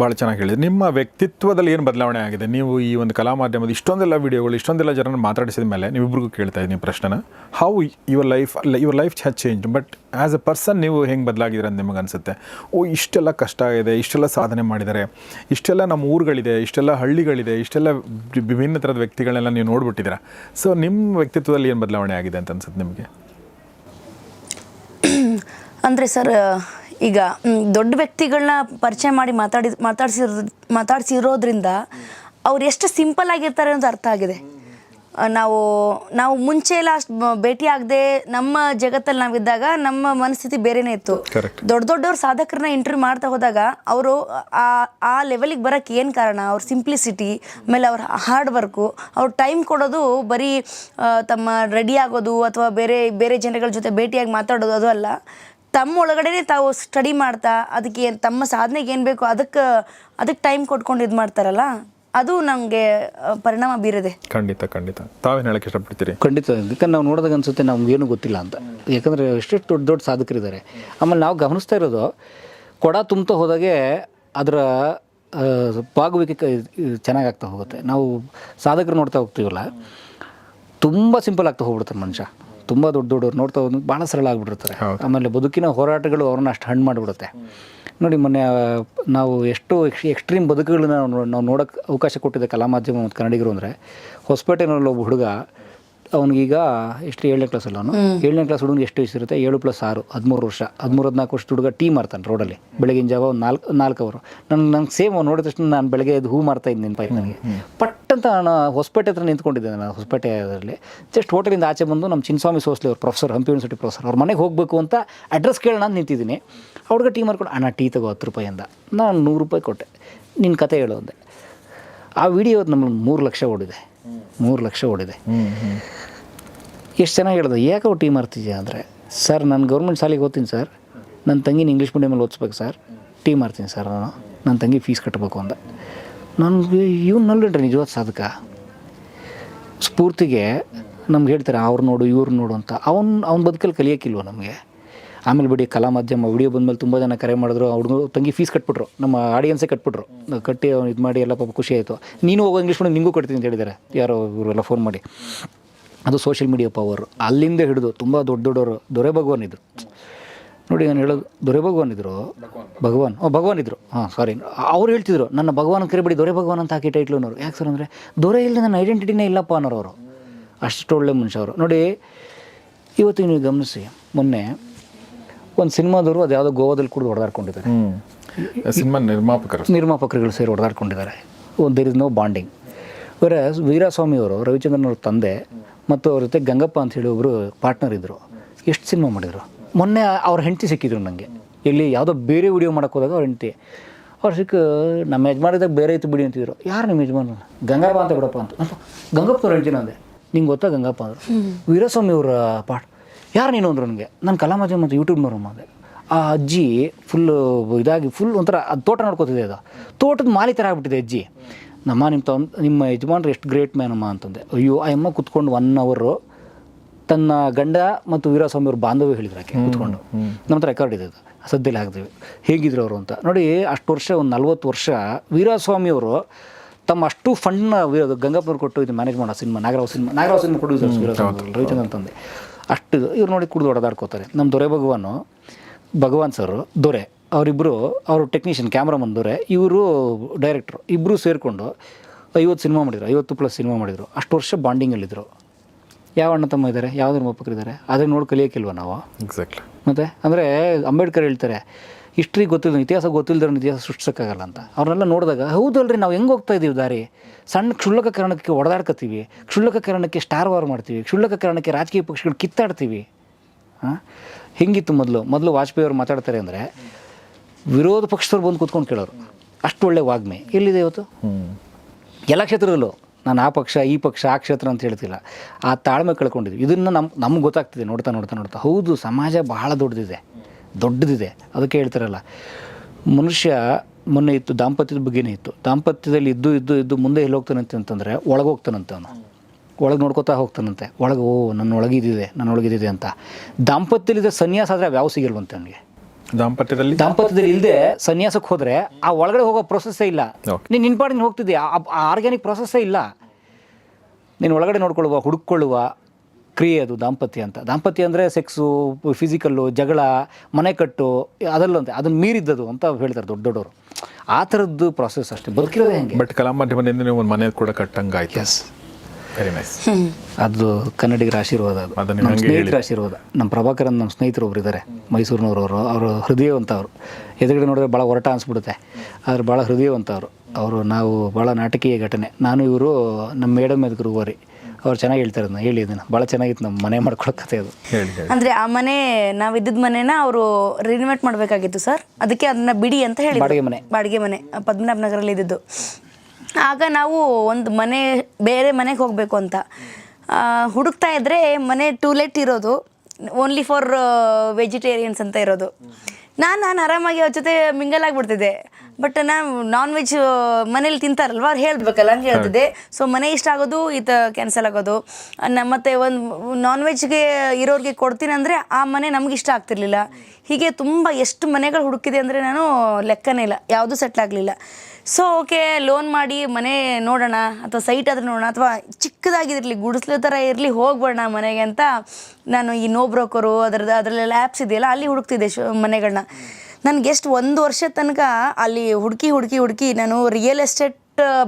ಭಾಳ ಚೆನ್ನಾಗಿ ಹೇಳಿದೆ ನಿಮ್ಮ ವ್ಯಕ್ತಿತ್ವದಲ್ಲಿ ಏನು ಬದಲಾವಣೆ ಆಗಿದೆ? ನೀವು ಈ ಒಂದು ಕಲಾ ಮಾಧ್ಯಮದ ಇಷ್ಟೊಂದೆಲ್ಲ ವಿಡಿಯೋಗಳು ಇಷ್ಟೊಂದೆಲ್ಲ ಜನರನ್ನು ಮಾತಾಡಿಸಿದ ಮೇಲೆ ನೀವಿಬ್ರಿಗೂ ಕೇಳ್ತಾ ಇದ್ದೀನಿ ಪ್ರಶ್ನೆನ. How your life your life has change but as a person ನೀವು ಹೆಂಗೆ ಬದಲಾಗಿದ್ದೀರ ಅಂತ ನಿಮಗೆ ಅನಿಸುತ್ತೆ? ಓ ಇಷ್ಟೆಲ್ಲ ಕಷ್ಟ ಇದೆ ಇಷ್ಟೆಲ್ಲ ಸಾಧನೆ ಮಾಡಿದ್ದಾರೆ ಇಷ್ಟೆಲ್ಲ ನಮ್ಮ ಊರುಗಳಿದೆ ಇಷ್ಟೆಲ್ಲ ಹಳ್ಳಿಗಳಿದೆ ಇಷ್ಟೆಲ್ಲ ವಿಭಿನ್ನ ಥರದ ವ್ಯಕ್ತಿಗಳನ್ನೆಲ್ಲ ನೀವು ನೋಡ್ಬಿಟ್ಟಿದ್ದೀರಾ? ಸೊ ನಿಮ್ಮ ವ್ಯಕ್ತಿತ್ವದಲ್ಲಿ ಏನು ಬದಲಾವಣೆ ಆಗಿದೆ ಅಂತ ಅನ್ಸುತ್ತೆ ನಿಮಗೆ? ಅಂದರೆ ಸರ್ ಈಗ ದೊಡ್ಡ ವ್ಯಕ್ತಿಗಳನ್ನ ಪರಿಚಯ ಮಾಡಿ ಮಾತಾಡಿ ಮಾತಾಡ್ಸಿರೋ ಮಾತಾಡ್ಸಿರೋದ್ರಿಂದ ಅವ್ರು ಎಷ್ಟು ಸಿಂಪಲ್ ಆಗಿರ್ತಾರೆ ಅಂತ ಅರ್ಥ ಆಗಿದೆ. ನಾವು ನಾವು ಮುಂಚೆ ಎಲ್ಲ ಅಷ್ಟು ಭೇಟಿ ಆಗದೆ ನಮ್ಮ ಜಗತ್ತಲ್ಲಿ ನಾವಿದ್ದಾಗ ನಮ್ಮ ಮನಸ್ಥಿತಿ ಬೇರೆನೇ ಇತ್ತು. ದೊಡ್ಡ ದೊಡ್ಡವ್ರ ಸಾಧಕರನ್ನ ಇಂಟರ್ವ್ಯೂ ಮಾಡ್ತಾ ಹೋದಾಗ ಅವರು ಆ ಆ ಲೆವೆಲಿಗೆ ಬರೋಕ್ಕೆ ಏನು ಕಾರಣ? ಅವ್ರ ಸಿಂಪ್ಲಿಸಿಟಿ ಆಮೇಲೆ ಅವ್ರ ಹಾರ್ಡ್ ವರ್ಕು ಅವ್ರ ಟೈಮ್ ಕೊಡೋದು ಬರೀ ತಮ್ಮ ರೆಡಿ ಆಗೋದು ಅಥವಾ ಬೇರೆ ಬೇರೆ ಜನಗಳ ಜೊತೆ ಭೇಟಿಯಾಗಿ ಮಾತಾಡೋದು ಅದು ಅಲ್ಲ. ತಮ್ಮ ಒಳಗಡೆನೆ ತಾವು ಸ್ಟಡಿ ಮಾಡ್ತಾ ಅದಕ್ಕೆ ಏನು ತಮ್ಮ ಸಾಧನೆಗೆ ಏನು ಬೇಕು ಅದಕ್ಕೆ ಅದಕ್ಕೆ ಟೈಮ್ ಕೊಟ್ಕೊಂಡು ಇದು ಮಾಡ್ತಾರಲ್ಲ ಅದು ನಮಗೆ ಪರಿಣಾಮ ಬೀರದೆ. ಖಂಡಿತ ಖಂಡಿತ. ತಾವೇನು ಹೇಳಕ್ಕೆ ಇಷ್ಟಪಡ್ತೀರಿ? ಖಂಡಿತ ಯಾಕಂದ್ರೆ ನಾವು ನೋಡಿದಾಗ ಅನ್ಸುತ್ತೆ ನಮ್ಗೇನು ಗೊತ್ತಿಲ್ಲ ಅಂತ. ಯಾಕಂದರೆ ಎಷ್ಟೆಷ್ಟು ದೊಡ್ಡ ದೊಡ್ಡ ಸಾಧಕರಿದ್ದಾರೆ. ಆಮೇಲೆ ನಾವು ಗಮನಿಸ್ತಾ ಇರೋದು ಕೊಡ ತುಂಬ್ತಾ ಹೋದಾಗೆ ಅದರ ಪಾಗುವಿಕೆ ಬಾಗುವಿಕೆ ಆಗ್ತಾ ಚೆನ್ನಾಗಾಗ್ತಾ ಹೋಗುತ್ತೆ. ನಾವು ಸಾಧಕರು ನೋಡ್ತಾ ಹೋಗ್ತೀವಲ್ಲ ತುಂಬ ಸಿಂಪಲ್ ಆಗ್ತಾ ಹೋಗ್ಬಿಡ್ತಾರೆ ಮನುಷ್ಯ. ತುಂಬ ದೊಡ್ಡ ದೊಡ್ಡವ್ರು ನೋಡ್ತಾ ಹೋದ್ ಭಾಳ ಸರಳ ಆಗಿಬಿಟ್ಟಿರ್ತಾರೆ. ಆಮೇಲೆ ಬದುಕಿನ ಹೋರಾಟಗಳು ಅವ್ರನ್ನ ಅಷ್ಟು ಹಣ್ಣು ಮಾಡಿಬಿಡುತ್ತೆ. ನೋಡಿ ಮೊನ್ನೆ ನಾವು ಎಷ್ಟು ಎಕ್ಸ್ ಎಕ್ಸ್ಟ್ರೀಮ್ ಬದುಕುಗಳನ್ನ ನಾವು ನೋ- ನಾವು ನೋಡೋಕ್ಕೆ ಅವಕಾಶ ಕೊಟ್ಟಿದ್ದೆ ಕಲಾ ಮಾಧ್ಯಮ ಮತ್ತು ಕನ್ನಡಿಗರು ಅಂದರೆ ಹೊಸಪೇಟೆನಲ್ಲಿ ಒಬ್ಬ ಹುಡುಗ ಅವನಿಗೀಗ ಎಷ್ಟು ಏಳನೇ ಕ್ಲಾಸ್ ಅಲ್ಲ ಅವನು ಏಳನೇ ಕ್ಲಾಸ್ ಹುಡುಗನಿಗೆ ಎಷ್ಟು ವಯಸ್ಸು ಇರುತ್ತೆ? ಏಳು ಪ್ಲಸ್ ಆರು ಹದಿಮೂರು ವರ್ಷ. ಹದಿಮೂರು ಹದಿನಾಲ್ಕು ವರ್ಷ ಹುಡುಗ ಟೀ ಮಾಡ್ತಾನೆ ರೋಡಲ್ಲಿ ಬೆಳಗಿನ ಜಾವ ಒಂದು ನಾಲ್ಕು ನಾಲ್ಕು ಅವರು ನನ್ನ ನಂಗೆ ಸೇಮ್ ಅವ್ನು ನೋಡಿದ ತಕ್ಷಣ ನಾನು ಬೆಳಗ್ಗೆ ಎದ್ದು ಹೂ ಮಾಡ್ತಾ ಇದ್ದೀನಿ ನೆನಪಾಯ್ತು ನನಗೆ. ಪಟ್ ಅಂತ ನಾನು ಹೊಸಪೇಟೆ ಹತ್ರ ನಿಂತ್ಕೊಂಡಿದ್ದೆ ನಾನು ಹೊಸಪೇಟೆಯಲ್ಲಿ ಜಸ್ಟ್ ಹೋಟೆಲಿಂದ ಆಚೆ ಬಂದು ನಮ್ಮ ಚಿನ್ಸ್ವಾಮಿ ಸೋಸ್ಲಿ ಅವ್ರು ಪ್ರೊಫೆಸರ್ ಹಂಪಿ ಯೂನಿವರ್ಸಿಟಿ ಪ್ರೊಫೆಸರ್ ಅವ್ರ ಮನೆಗೆ ಹೋಗಬೇಕು ಅಂತ ಅಡ್ರೆಸ್ ಕೇಳೋಣ ಅಂತ ನಿಂತಿದ್ದೀನಿ. ಅವ್ರಿಗೆ ಟೀ ಮಾಡ್ಕೊಂಡು ಅಣ್ಣ ಟೀ ತಗೋ ಹತ್ತು ರೂಪಾಯಿ ಅಂದ. ನಾನು ನೂರು ರೂಪಾಯಿ ಕೊಟ್ಟೆ. ನಿನ್ನ ಕತೆ ಹೇಳು ಅಂದೆ. ಆ ವಿಡಿಯೋ ನಮ್ಮನ್ನು ಮೂರು ಲಕ್ಷ ಓಡಿದೆ. ಮೂರು ಲಕ್ಷ ಓಡಿದೆ. ಎಷ್ಟು ಚೆನ್ನಾಗಿ ಹೇಳ್ದೆ, ಯಾಕೆ ಅವ್ರು ಟೀ ಮಾಡ್ತಿದ್ಯಾ ಅಂದರೆ, ಸರ್, ನಾನು ಗೌರ್ಮೆಂಟ್ ಶಾಲೆಗೆ ಓದ್ತೀನಿ ಸರ್. ನನ್ನ ತಂಗಿನ ಇಂಗ್ಲೀಷ್ ಮೀಡಿಯಮಲ್ಲಿ ಓದಿಸ್ಬೇಕು ಸರ್. ಟೀ ಮಾಡ್ತೀನಿ ಸರ್ ನಾನು. ನನ್ನ ತಂಗಿ ಫೀಸ್ ಕಟ್ಟಬೇಕು ಅಂದ. ನನಗೆ ಇವ್ನಲ್ರಿ ನಿಜವಾದ ಸಾಧಕ? ಸ್ಫೂರ್ತಿಗೆ ನಮ್ಗೆ ಹೇಳ್ತಾರೆ, ಅವ್ರು ನೋಡು, ಇವ್ರು ನೋಡು ಅಂತ. ಅವ್ನು, ಅವ್ನ ಬದುಕಲ್ಲಿ ಕಲಿಯೋಕ್ಕಿಲ್ವ ನಮಗೆ. ಆಮೇಲೆ ಬಿಡಿ, ಕಲಾ ಮಾಧ್ಯಮ ವಿಡಿಯೋ ಬಂದಮೇಲೆ ತುಂಬ ಜನ ಕರೆ ಮಾಡಿದ್ರು ಅವ್ರಿಗೂ ತಂಗಿ ಫೀಸ್ ಕಟ್ಬಿಟ್ರು. ನಮ್ಮ ಆಡಿಯನ್ಸೇ ಕಟ್ಬಿಟ್ರು. ಕಟ್ಟಿ ಅವ್ನು ಇದು ಮಾಡಿ, ಎಲ್ಲ ಪಾಪ ಖುಷಿ ಆಯಿತು. ನೀನು ಹೋಗೋ ಇಂಗ್ಲೀಷ್ ಮೀಡಿಯಮ್ ನಿಮಗೂ ಕಟ್ತೀನಿ ಅಂತ ಹೇಳಿದ್ದಾರೆ ಯಾರೋ ಇವರೆಲ್ಲ ಫೋನ್ ಮಾಡಿ. ಅದು ಸೋಷಿಯಲ್ ಮೀಡಿಯಾ ಪವರ್ ಅಲ್ಲಿಂದ ಹಿಡಿದು ತುಂಬ ದೊಡ್ಡ ದೊಡ್ಡವರು ದೊರೆ ಭಗವಾನ್ ಇದ್ರು. ನೋಡಿ ನಾನು ಹೇಳೋದು ದೊರೆ ಭಗವಾನ್ ಇದ್ರು? ಭಗವಾನ್. ಓ ಭಗವಾನ್ ಇದ್ರು. ಹಾಂ ಸಾರಿ ಅವ್ರು ಹೇಳ್ತಿದ್ರು ನನ್ನ ಭಗವಾನ್ ಕರಿಬೇಡಿ ದೊರೆ ಭಗವಾನ್ ಅಂತ ಹಾಕಿ ಟೈಟ್ಲು ಅನ್ನೋರು. ಯಾಕೆ ಸರ್ ಅಂದರೆ ದೊರೆ ಇಲ್ಲದೆ ನನ್ನ ಐಡೆಂಟಿಟಿನೇ ಇಲ್ಲಪ್ಪ ಅನ್ನೋರು ಅವರು. ಅಷ್ಟು ಒಳ್ಳೆ ಮನುಷ್ಯ ಅವರು. ನೋಡಿ ಇವತ್ತು ನೀವು ಗಮನಿಸಿ ಮೊನ್ನೆ ಒಂದು ಸಿನಿಮಾದವರು ಅದು ಯಾವುದೋ ಗೋವಾದಲ್ಲಿ ಕುಡಿದು ಹೊಡೆದಾಡ್ಕೊಂಡಿದ್ದಾರೆ. ಸಿನಿಮಾ ನಿರ್ಮಾಪಕರು ನಿರ್ಮಾಪಕರುಗಳು ಸೇರಿ ಹೊಡೆದಾಡ್ಕೊಂಡಿದ್ದಾರೆ. ಒಂದು ದೇರ್ ಇಸ್ ನೋ ಬಾಂಡಿಂಗ್ ಬೇರೆ ವೀರಸ್ವಾಮಿ ಅವರು ರವಿಚಂದ್ರನ್ ಅವ್ರ ತಂದೆ ಮತ್ತು ಅವ್ರ ಜೊತೆ ಗಂಗಪ್ಪ ಅಂತ ಹೇಳಿ ಒಬ್ಬರು ಪಾರ್ಟ್ನರ್ ಇದ್ದರು ಎಷ್ಟು ಸಿನಿಮಾ ಮಾಡಿದರು? ಮೊನ್ನೆ ಅವ್ರ ಹೆಂಡತಿ ಸಿಕ್ಕಿದ್ರು ನನಗೆ ಇಲ್ಲಿ ಯಾವುದೋ ಬೇರೆ ವಿಡಿಯೋ ಮಾಡೋಕೆ ಹೋದಾಗ ಅವ್ರ ಹೆಂಡತಿ ಅವ್ರು ಸಿಕ್ಕ ನಮ್ಮ ಯಜಮಾನಿದಾಗ ಬೇರೆ ಇತ್ತು ಬಿಡಿ ಅಂತಿದ್ರು. ಯಾರು ನಿಮ್ಮ ಯಜಮಾನ ಗಂಗಪ್ಪ ಅಂತ ಬಿಡಪ್ಪ ಅಂತ. ಗಂಗಪ್ಪ ಅವ್ರ ಹೆಂಡತಿನ ಅಂದೆ ನಿಂಗೆ ಗೊತ್ತಾ ಗಂಗಪ್ಪ ಅಂದರು? ವೀರಸ್ವಾಮಿ ಅವರ ಪಾಠ. ಯಾರು ನೀನು ಅಂದರು ನನಗೆ ನಾನು ಕಲಾಮಾಜ ಮತ್ತು ಯೂಟ್ಯೂಬ್ನವ್ರಮ್ಮ ಅಂದೆ. ಆ ಅಜ್ಜಿ ಫುಲ್ಲು ಇದಾಗಿ ಫುಲ್ ಒಂಥರ ಅದು ತೋಟ ನೋಡ್ಕೋತಿದೆ ಅದು. ತೋಟದ ಮಾಲಿ ಥರ ಆಗ್ಬಿಟ್ಟಿದೆ ಅಜ್ಜಿ. ನಮ್ಮ ನಿಮ್ಮ ತಮ್ಮ ನಿಮ್ಮ ಯಜಮಾನ್ರು ಎಷ್ಟು ಗ್ರೇಟ್ ಮ್ಯಾನ್ ಅಮ್ಮ ಅಂತಂದೆ. ಅಯ್ಯೋ ಆ ಅಮ್ಮ ಕುತ್ಕೊಂಡು ಒನ್ ಅವರು ತನ್ನ ಗಂಡ ಮತ್ತು ವೀರಸ್ವಾಮಿ ಅವ್ರ ಬಾಂಧವ್ಯ ಹೇಳಿದ್ರು ಆಕೆ ಕುತ್ಕೊಂಡು. ನಮ್ಮ ಹತ್ರ ರೆಕಾರ್ಡ್ ಇದೆ ಅದು. ಸದ್ಯದಲ್ಲಿ ಹಾಕ್ತೀವಿ ಹೇಗಿದ್ರು ಅವರು ಅಂತ. ನೋಡಿ ಅಷ್ಟು ವರ್ಷ ಒಂದು ನಲ್ವತ್ತು ವರ್ಷ ವೀರಸ್ವಾಮಿ ಅವರು ತಮ್ಮ ಅಷ್ಟು ಫಂಡ್ನ ಗಂಗಾಪುರ ಕೊಟ್ಟು ಇದು ಮ್ಯಾನೇಜ್ ಮಾಡೋ cinema Nagarao cinema Nagarao cinema producers Veeraswamy Ravichandra ಅಂತಂದೆ ಅಷ್ಟು ಇವ್ರು ನೋಡಿ ಕುಡಿದು ಹೊಡೆದಾಡ್ಕೋತಾರೆ ನಮ್ಮ ದೊರೆ ಭಗವಾನು ಭಗವಾನ್ ಸರ್ ದೊರೆ. ಅವರಿಬ್ಬರು ಅವರು ಟೆಕ್ನಿಷಿಯನ್ ಕ್ಯಾಮ್ರಾಮನ್ ದೊರೆ ಇವರು ಡೈರೆಕ್ಟ್ರು ಇಬ್ಬರು ಸೇರಿಕೊಂಡು ಐವತ್ತು ಸಿನಿಮಾ ಮಾಡಿದ್ರು ಐವತ್ತು ಪ್ಲಸ್ ಸಿನಿಮಾ ಮಾಡಿದರು. ಅಷ್ಟು ವರ್ಷ ಬಾಂಡಿಂಗಲ್ಲಿದ್ದರು ಯಾವ ಅಣ್ಣ ತಮ್ಮ ಇದ್ದಾರೆ ಯಾವ ಇದ್ದಾರೆ ಅದನ್ನು ನೋಡಿ ಕಲಿಯೋಕ್ಕಿಲ್ವ ನಾವು? ಎಕ್ಸಾಕ್ಟ್ಲಿ ಮತ್ತು ಅಂದರೆ ಅಂಬೇಡ್ಕರ್ ಹೇಳ್ತಾರೆ ಹಿಸ್ಟ್ರಿ ಗೊತ್ತಿಲ್ಲ ಇತಿಹಾಸ ಗೊತ್ತಿಲ್ಲದ್ರೆ ಇತಿಹಾಸ ಸೃಷ್ಟಿಸೋಕ್ಕಾಗಲ್ಲ ಅಂತ. ಅವ್ರನ್ನೆಲ್ಲ ನೋಡಿದಾಗ ಹೌದಲ್ರಿ ನಾವು ಹೆಂಗೆ ಹೋಗ್ತಾ ಇದ್ದೀವಿ ದಾರಿ? ಸಣ್ಣ ಕ್ಷುಲ್ಲಕ ಕಾರಣಕ್ಕೆ ಕ್ಷುಲ್ಲಕಕರಣಕ್ಕೆ ಕ್ಷುಲ್ಲಕ ಕಾರಣಕ್ಕೆ ಸ್ಟಾರ್ ವಾರ್ ಮಾಡ್ತೀವಿ ಕ್ಷುಲ್ಲಕ ಕಾರಣಕ್ಕೆ ರಾಜಕೀಯ ಪಕ್ಷಗಳು ಕಿತ್ತಾಡ್ತೀವಿ. ಹಾಂ? ಹೆಂಗಿತ್ತು ಮೊದಲು? ಮೊದಲು ವಾಜಪೇಯಿ ಅವರು ಮಾತಾಡ್ತಾರೆ ಅಂದರೆ ವಿರೋಧ ಪಕ್ಷದವ್ರು ಬಂದು ಕೂತ್ಕೊಂಡು ಕೇಳೋರು. ಅಷ್ಟು ಒಳ್ಳೆ ವಾಗ್ಮೆ. ಎಲ್ಲಿದೆ ಇವತ್ತು? ಎಲ್ಲ ಕ್ಷೇತ್ರದಲ್ಲೂ. ನಾನು ಆ ಪಕ್ಷ ಈ ಪಕ್ಷ ಆ ಕ್ಷೇತ್ರ ಅಂತ ಹೇಳ್ತಿಲ್ಲ. ಆ ತಾಳ್ಮೆ ಕಳ್ಕೊಂಡಿದ್ವಿ. ಇದನ್ನು ನಮ್ಮ ನಮ್ಗೆ ಗೊತ್ತಾಗ್ತಿದೆ. ನೋಡ್ತಾ ನೋಡ್ತಾ ನೋಡ್ತಾ. ಹೌದು ಸಮಾಜ ಬಹಳ ದೊಡ್ಡದಿದೆ. ದೊಡ್ಡದಿದೆ. ಅದಕ್ಕೆ ಹೇಳ್ತಾರಲ್ಲ. ಮನುಷ್ಯ ಮೊನ್ನೆ ಇತ್ತು ದಾಂಪತ್ಯದ ಬಗ್ಗೆನೇ ಇತ್ತು. ದಾಂಪತ್ಯದಲ್ಲಿ ಇದ್ದು ಇದ್ದು ಇದ್ದು ಮುಂದೆ ಎಲ್ಲಿ ಹೋಗ್ತಾನಂತೆ ಅಂತಂದರೆ ಒಳಗೆ ಹೋಗ್ತಾನಂತೆ ಅವನು. ಒಳಗೆ ನೋಡ್ಕೋತಾ ಹೋಗ್ತಾನಂತೆ. ಒಳಗೆ ಓ ನನ್ನ ಒಳಗಿದಿದೆ ನನ್ನ ಒಳಗಿದಿದೆ ಅಂತ. ದಾಂಪತ್ಯದಲ್ಲಿದ್ದ ಸನ್ಯಾಸ ಆದರೆ ಯಾವ ಸಿಗಲ್ವಂತೆ ಅವನಿಗೆ? ದಾಂಪತ್ಯದಲ್ಲಿ? ದಾಂಪತ್ಯದಲ್ಲಿ ಇಲ್ಲದೆ ಸನ್ಯಾಸಕ್ಕೆ ಹೋದ್ರೆ ಆ ಒಳಗಡೆ ಹೋಗೋ ಪ್ರೊಸೆಸ್ಸೇ ಇಲ್ಲ. ನೀನು ನಿನ್ನ ನೀನು ಹೋಗ್ತಿದ್ಯಾ ಆ ಆರ್ಗ್ಯಾನಿಕ್ ಪ್ರೊಸೆಸ್ಸೇ ಇಲ್ಲ. ನೀನು ಒಳಗಡೆ ನೋಡ್ಕೊಳ್ಳುವ ಹುಡುಕೊಳ್ಳುವ ಕ್ರಿಯೆ ಅದು ದಾಂಪತ್ಯ ಅಂತ. ದಾಂಪತ್ಯ ಅಂದರೆ ಸೆಕ್ಸು ಫಿಸಿಕಲ್ಲು ಜಗಳ ಮನೆ ಕಟ್ಟು ಅದಲ್ಲಂತೆ ಅದನ್ನು ಮೀರಿದ್ದದು ಅಂತ ಹೇಳ್ತಾರೆ ದೊಡ್ಡ ದೊಡ್ಡವರು. ಆ ಥರದ್ದು ಪ್ರೊಸೆಸ್ ಅಷ್ಟೇ. ಬದುಕಿರೋದೇ ಹೆಂಗೆ. ಬಟ್ ಕಲಾಮಾಧ್ಯಮದಿಂದ ನೀವು ಒಂದು ಮನೆ ಕೂಡ ಕಟ್ಟಂಗಾಯ್ತು. ಎಸ್ ವೆರಿ ನೈಸ್ ಅದು ಕನ್ನಡಿಗರ ಆಶೀರ್ವಾದ ಅದು. ಅದನ್ನ ನಮ್ಮ ಹಂಗೆ ಸ್ನೇಹಿತರ ಆಶೀರ್ವಾದ. ನಮ್ಮ ಪ್ರಭಾಕರನ್ ನಮ್ಮ ಸ್ನೇಹಿತರು ಒಬ್ರು ಇದ್ದಾರೆ ಮೈಸೂರಿನವರು ಅವರು ಹೃದಯವಂತ ಅವರು ಎದುರುಗಡೆ ನೋಡಿದ್ರೆ ಭಾಳ ಹೊರಟ ಅನಿಸ್ಬಿಡುತ್ತೆ. ಆದ್ರೆ ಭಾಳ ಹೃದಯವಂತ ಅವರು ಅವರು ನಾವು ಭಾಳ ನಾಟಕೀಯ ಘಟನೆ. ನಾನು ಇವರು ನಮ್ಮ ಮೇಡಮ್ ಎದುರು ಹೋರಿ. ಅವ್ರು ಚೆನ್ನಾಗಿ ಹೇಳ್ತಾರೆ ಅದನ್ನ. ಹೇಳಿ ಅದನ್ನ ಭಾಳ ಚೆನ್ನಾಗಿತ್ತು ನಮ್ಮ ಮನೆ ಮಾಡ್ಕೊಳ್ಳೋ ಕಥೆ ಅದು. ಹೇಳಿ ಹೇಳಿ. ಅಂದ್ರೆ ಆ ಮನೆ ನಾವು ಇದ್ದಿದ್ದ ಮನೆನ ಅವರು ರಿನೋವೇಟ್ ಮಾಡಬೇಕಾಗಿತ್ತು ಸರ್ ಅದಕ್ಕೆ ಅದನ್ನ ಬಿಡಿ ಅಂತ ಹೇಳಿ ಬಾಡಿಗೆ ಮನೆ. ಬಾಡಿಗೆ ಮನೆ. ಪದ್ಮನಾಭ ನಗರಲ್ಲಿ ಇದ್ದಿದ್ದು ಆಗ ನಾವು ಒಂದು ಮನೆ, ಬೇರೆ ಮನೆಗೆ ಹೋಗಬೇಕು ಅಂತ. ಹುಡುಕ್ತಾ ಇದ್ದರೆ ಮನೆ ಟೂಲೆಟ್ ಇರೋದು. ಓನ್ಲಿ ಫಾರ್ ವೆಜಿಟೇರಿಯನ್ಸ್ ಅಂತ ಇರೋದು. ನಾನು ನಾನು ಆರಾಮಾಗಿ ಅವ್ರ ಜೊತೆ ಮಿಂಗಲ್ ಆಗಿಬಿಡ್ತಿದ್ದೆ. ಬಟ್ ನಾ ನಾನ್ ವೆಜ್ ಮನೇಲಿ ತಿಂತಾರಲ್ವ? ಅವ್ರು ಹೇಳ್ಬೇಕಲ್ಲ ಅಂತ ಹೇಳ್ತಿದ್ದೆ. ಸೊ ಮನೆ ಇಷ್ಟ ಆಗೋದು, ಈತ ಕ್ಯಾನ್ಸಲ್ ಆಗೋದು. ನ- ಮತ್ತೆ ಒಂದು ನಾನ್ ವೆಜ್ಗೆ ಇರೋರಿಗೆ ಕೊಡ್ತೀನಿ ಅಂದರೆ ಆ ಮನೆ ನಮ್ಗೆ ಇಷ್ಟ ಆಗ್ತಿರ್ಲಿಲ್ಲ. ಹೀಗೆ ತುಂಬ ಎಷ್ಟು ಮನೆಗಳು ಹುಡುಕಿದೆ ಅಂದರೆ ನಾನು ಲೆಕ್ಕನೇ ಇಲ್ಲ. ಯಾವುದೂ ಸೆಟ್ಲ್ ಆಗಲಿಲ್ಲ. ಸೊ ಓಕೆ ಲೋನ್ ಮಾಡಿ ಮನೆ ನೋಡೋಣ, ಅಥವಾ ಸೈಟ್ ಆದರೂ ನೋಡೋಣ, ಅಥವಾ ಚಿಕ್ಕದಾಗಿರಲಿ, ಗುಡಿಸ್ಲು ಥರ ಇರಲಿ ಹೋಗ್ಬೇಡ ಮನೆಗೆ ಅಂತ ನಾನು ಈ ನೋ ಬ್ರೋಕರು ಅದರದ್ದು ಅದರಲ್ಲೆಲ್ಲ ಆ್ಯಪ್ಸ್ ಇದೆಯಲ್ಲ, ಅಲ್ಲಿ ಹುಡುಕ್ತಿದ್ದೆ ಶು ಮನೆಗಳನ್ನ ನನಗೆ ಎಷ್ಟು ಒಂದು ವರ್ಷ ತನಕ ಅಲ್ಲಿ ಹುಡುಕಿ ಹುಡುಕಿ ಹುಡುಕಿ ನಾನು ರಿಯಲ್ ಎಸ್ಟೇಟ್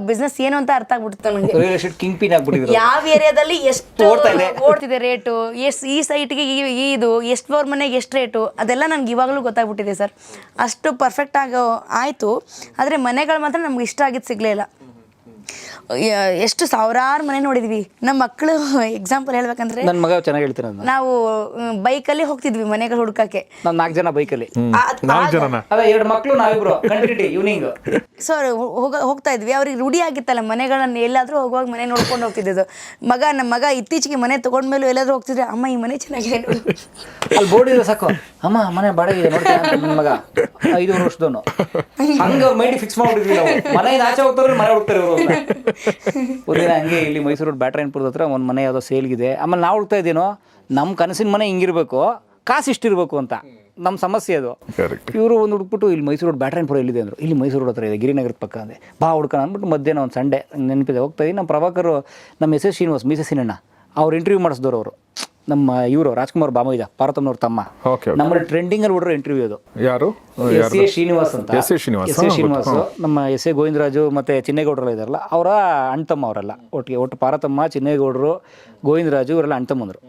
ಬಿಸ್ನೆಸ್ ಏನು ಅಂತ ಅರ್ಥ ಆಗ್ಬಿಡ್ತು ನನಗೆ. ಕಿಂಗ್ ಪಿನ್ ಆಗ್ಬಿಟ್ಟಿದ್ರು ಯಾವ ಏರಿಯಾದಲ್ಲಿ ಎಷ್ಟು ಓಡ್ತಾ ಓಡ್ತಿದೆ ರೇಟು ಎಷ್ಟು ಈ ಸೈಟ್ಗೆ ಈ ಇದು ಎಷ್ಟು ಫ್ಲೋರ್ ಮನೆಗೆ ಎಷ್ಟು ರೇಟು ಅದೆಲ್ಲ ನನಗೆ ಇವಾಗಲೂ ಗೊತ್ತಾಗ್ಬಿಟ್ಟಿದೆ ಸರ್. ಅಷ್ಟು ಪರ್ಫೆಕ್ಟ್ ಆಗೋ ಆಯಿತು. ಆದರೆ ಮನೆಗಳು ಮಾತ್ರ ನಮ್ಗೆ ಇಷ್ಟ ಆಗಿದ್ದು ಸಿಗಲಿಲ್ಲ ಎಷ್ಟು ಸಾವಿರಾರು ಮನೆ ನೋಡಿದ್ವಿ. ನಮ್ಮ ಮಕ್ಕಳು ಎಕ್ಸಾಂಪಲ್ ಹೇಳ್ಬೇಕಂದ್ರೆ ನನ್ನ ಮಗ ಚೆನ್ನಾಗಿ ಹೇಳ್ತಾರೆ ಅದನ್ನ. ನಾವು ಬೈಕಲ್ಲಿ ಹೋಗ್ತಿದ್ವಿ ಮನೆಗಳು ಹುಡುಕಕ್ಕೆ. ನಾನು ನಾಲ್ಕು ಜನ ಬೈಕಲ್ಲಿ. ನಾಲ್ಕು ಜನನ? ಅದೇ ಎರಡು ಮಕ್ಕಳು ನಾವಿಬ್ರು. ಕಂಟಿನ್ಯೂಟಿ ಈವ್ನಿಂಗ್ ಸೊ ಹೋಗ ಹೋಗ್ತಾ ಇದ್ವಿ. ಅವ್ರಿಗೆ ರೂಢಿ ಆಗಿತ್ತಲ್ಲ ಮನೆಗಳನ್ನ ಎಲ್ಲಾದ್ರೂ ಹೋಗುವಾಗ ಮನೆ ನೋಡ್ಕೊಂಡು ಹೋಗ್ತಿದ್ದು ಮಗ ನಮ್ಮ ಮಗ ಇತ್ತೀಚೆಗೆ ಮನೆ ತಗೊಂಡ್ಮೇಲೂ ಎಲ್ಲಾದ್ರೂ ಹೋಗ್ತಿದ್ರೆ ಅಮ್ಮ ಈ ಮನೆ ಚೆನ್ನಾಗಿದೆ ನೋಡು. ಅಲ್ಲಿ ಬೋರ್ಡ್ ಇದೆ ಸಾಕು. ಅಮ್ಮ ಮನೆ ಬಾಡಿಗೆ ಇದೆ ನೋಡ್ತೀಯ ನನ್ನ ಮಗ. ಐದು ವರ್ಷದವನು. ಹಂಗ ಮೈಂಡ್ ಫಿಕ್ಸ್ ಮಾಡ್ಬಿಟ್ಟಿದ್ವಿ ನಾವು. ಮನೆಯಿಂದ ಆಚೆ ಹೋಗ್ತಾರೆ ಮನೆ ಹೋಗ್ತಾರೆ ಇವರು ಒಂದಿನ ಹಂಗೆ ಇಲ್ಲಿ ಮೈಸೂರು ರೋಡ್ ಬ್ಯಾಟ್ರಾಯನ್ಪುರದ ಹತ್ರ ಒಂದು ಮನೆ ಯಾವುದೋ ಸೇಲ್ಗಿದೆ ಆಮೇಲೆ ನಾವು ಹುಡ್ತಾ ಇದ್ದೀನೋ ನಮ್ಮ ಕನಸಿನ ಮನೆ ಹಿಂಗಿರಬೇಕು ಕಾಸು ಇಷ್ಟಿರಬೇಕು ಅಂತ. ನಮ್ಮ ಸಮಸ್ಯೆ ಅದು. ಇವರು ಒಂದು ಹುಡುಕ್ಬಿಟ್ಟು ಇಲ್ಲಿ ಮೈಸೂರು ರೋಡ್ ಬ್ಯಾಟ್ರಾಯನ್ಪುರ ಎಲ್ಲಿದೆ ಅಂದರು. ಇಲ್ಲಿ ಮೈಸೂರು ರೋಡ್ ಹತ್ರ ಇದೆ ಗಿರಿನಗರದ ಪಕ್ಕ ಅಂದೆ. ಬಾ ಹುಡ್ಕೋಣ ಅಂದ್ಬಿಟ್ಟು ಮಧ್ಯಾಹ್ನ ಒಂದು ಸಂಡೆ ನೆನಪಿದೆ ಹೋಗ್ತಾ ಇದ್ದೀನಿ ನಮ್ಮ ಪ್ರಭಾಕರು ನಮ್ಮ ಎಸ್ ಎಸ್ ಶ್ರೀನಿವಾಸ್ ಮೀಸೆ ಸಿನಣ್ಣ ಅವ್ರು ಇಂಟರ್ವ್ಯೂ ಮಾಡಿಸಿದವ್ರು ಅವರು. ನಮ್ಮ ಇವರು ರಾಜ್ಕುಮಾರ್ ಬಾಮೈದ ಪಾರ್ವತಮ್ಮನವ್ರ ತಮ್ಮ. ಓಕೆ ನಮ್ಮ ಟ್ರೆಂಡಿಂಗ್ ಅಲ್ಲಿ ಹುಡುಗರು ಇಂಟರ್ವ್ಯೂ ಅದು. ಯಾರು? ಎಸ್ ಎ ಶ್ರೀನಿವಾಸ್ ಅಂತ. S A Srinivas, S A Srinivas ನಮ್ಮ ಎಸ್ ಎ ಗೋವಿಂದರಾಜು ಮತ್ತೆ ಚಿನ್ನೇಗೌಡರು ಇದಾರಲ್ಲ ಅವರ ಅಣ್ತಮ್ಮ ಅವರೆಲ್ಲ. ಒಟ್ಟಿಗೆ ಒಟ್ಟು ಪಾರತಮ್ಮ ಚಿನ್ನೇಗೌಡರು ಗೋವಿಂದರಾಜು ಇವರೆಲ್ಲ ಅಣ್ತಮ್ಮಂದರು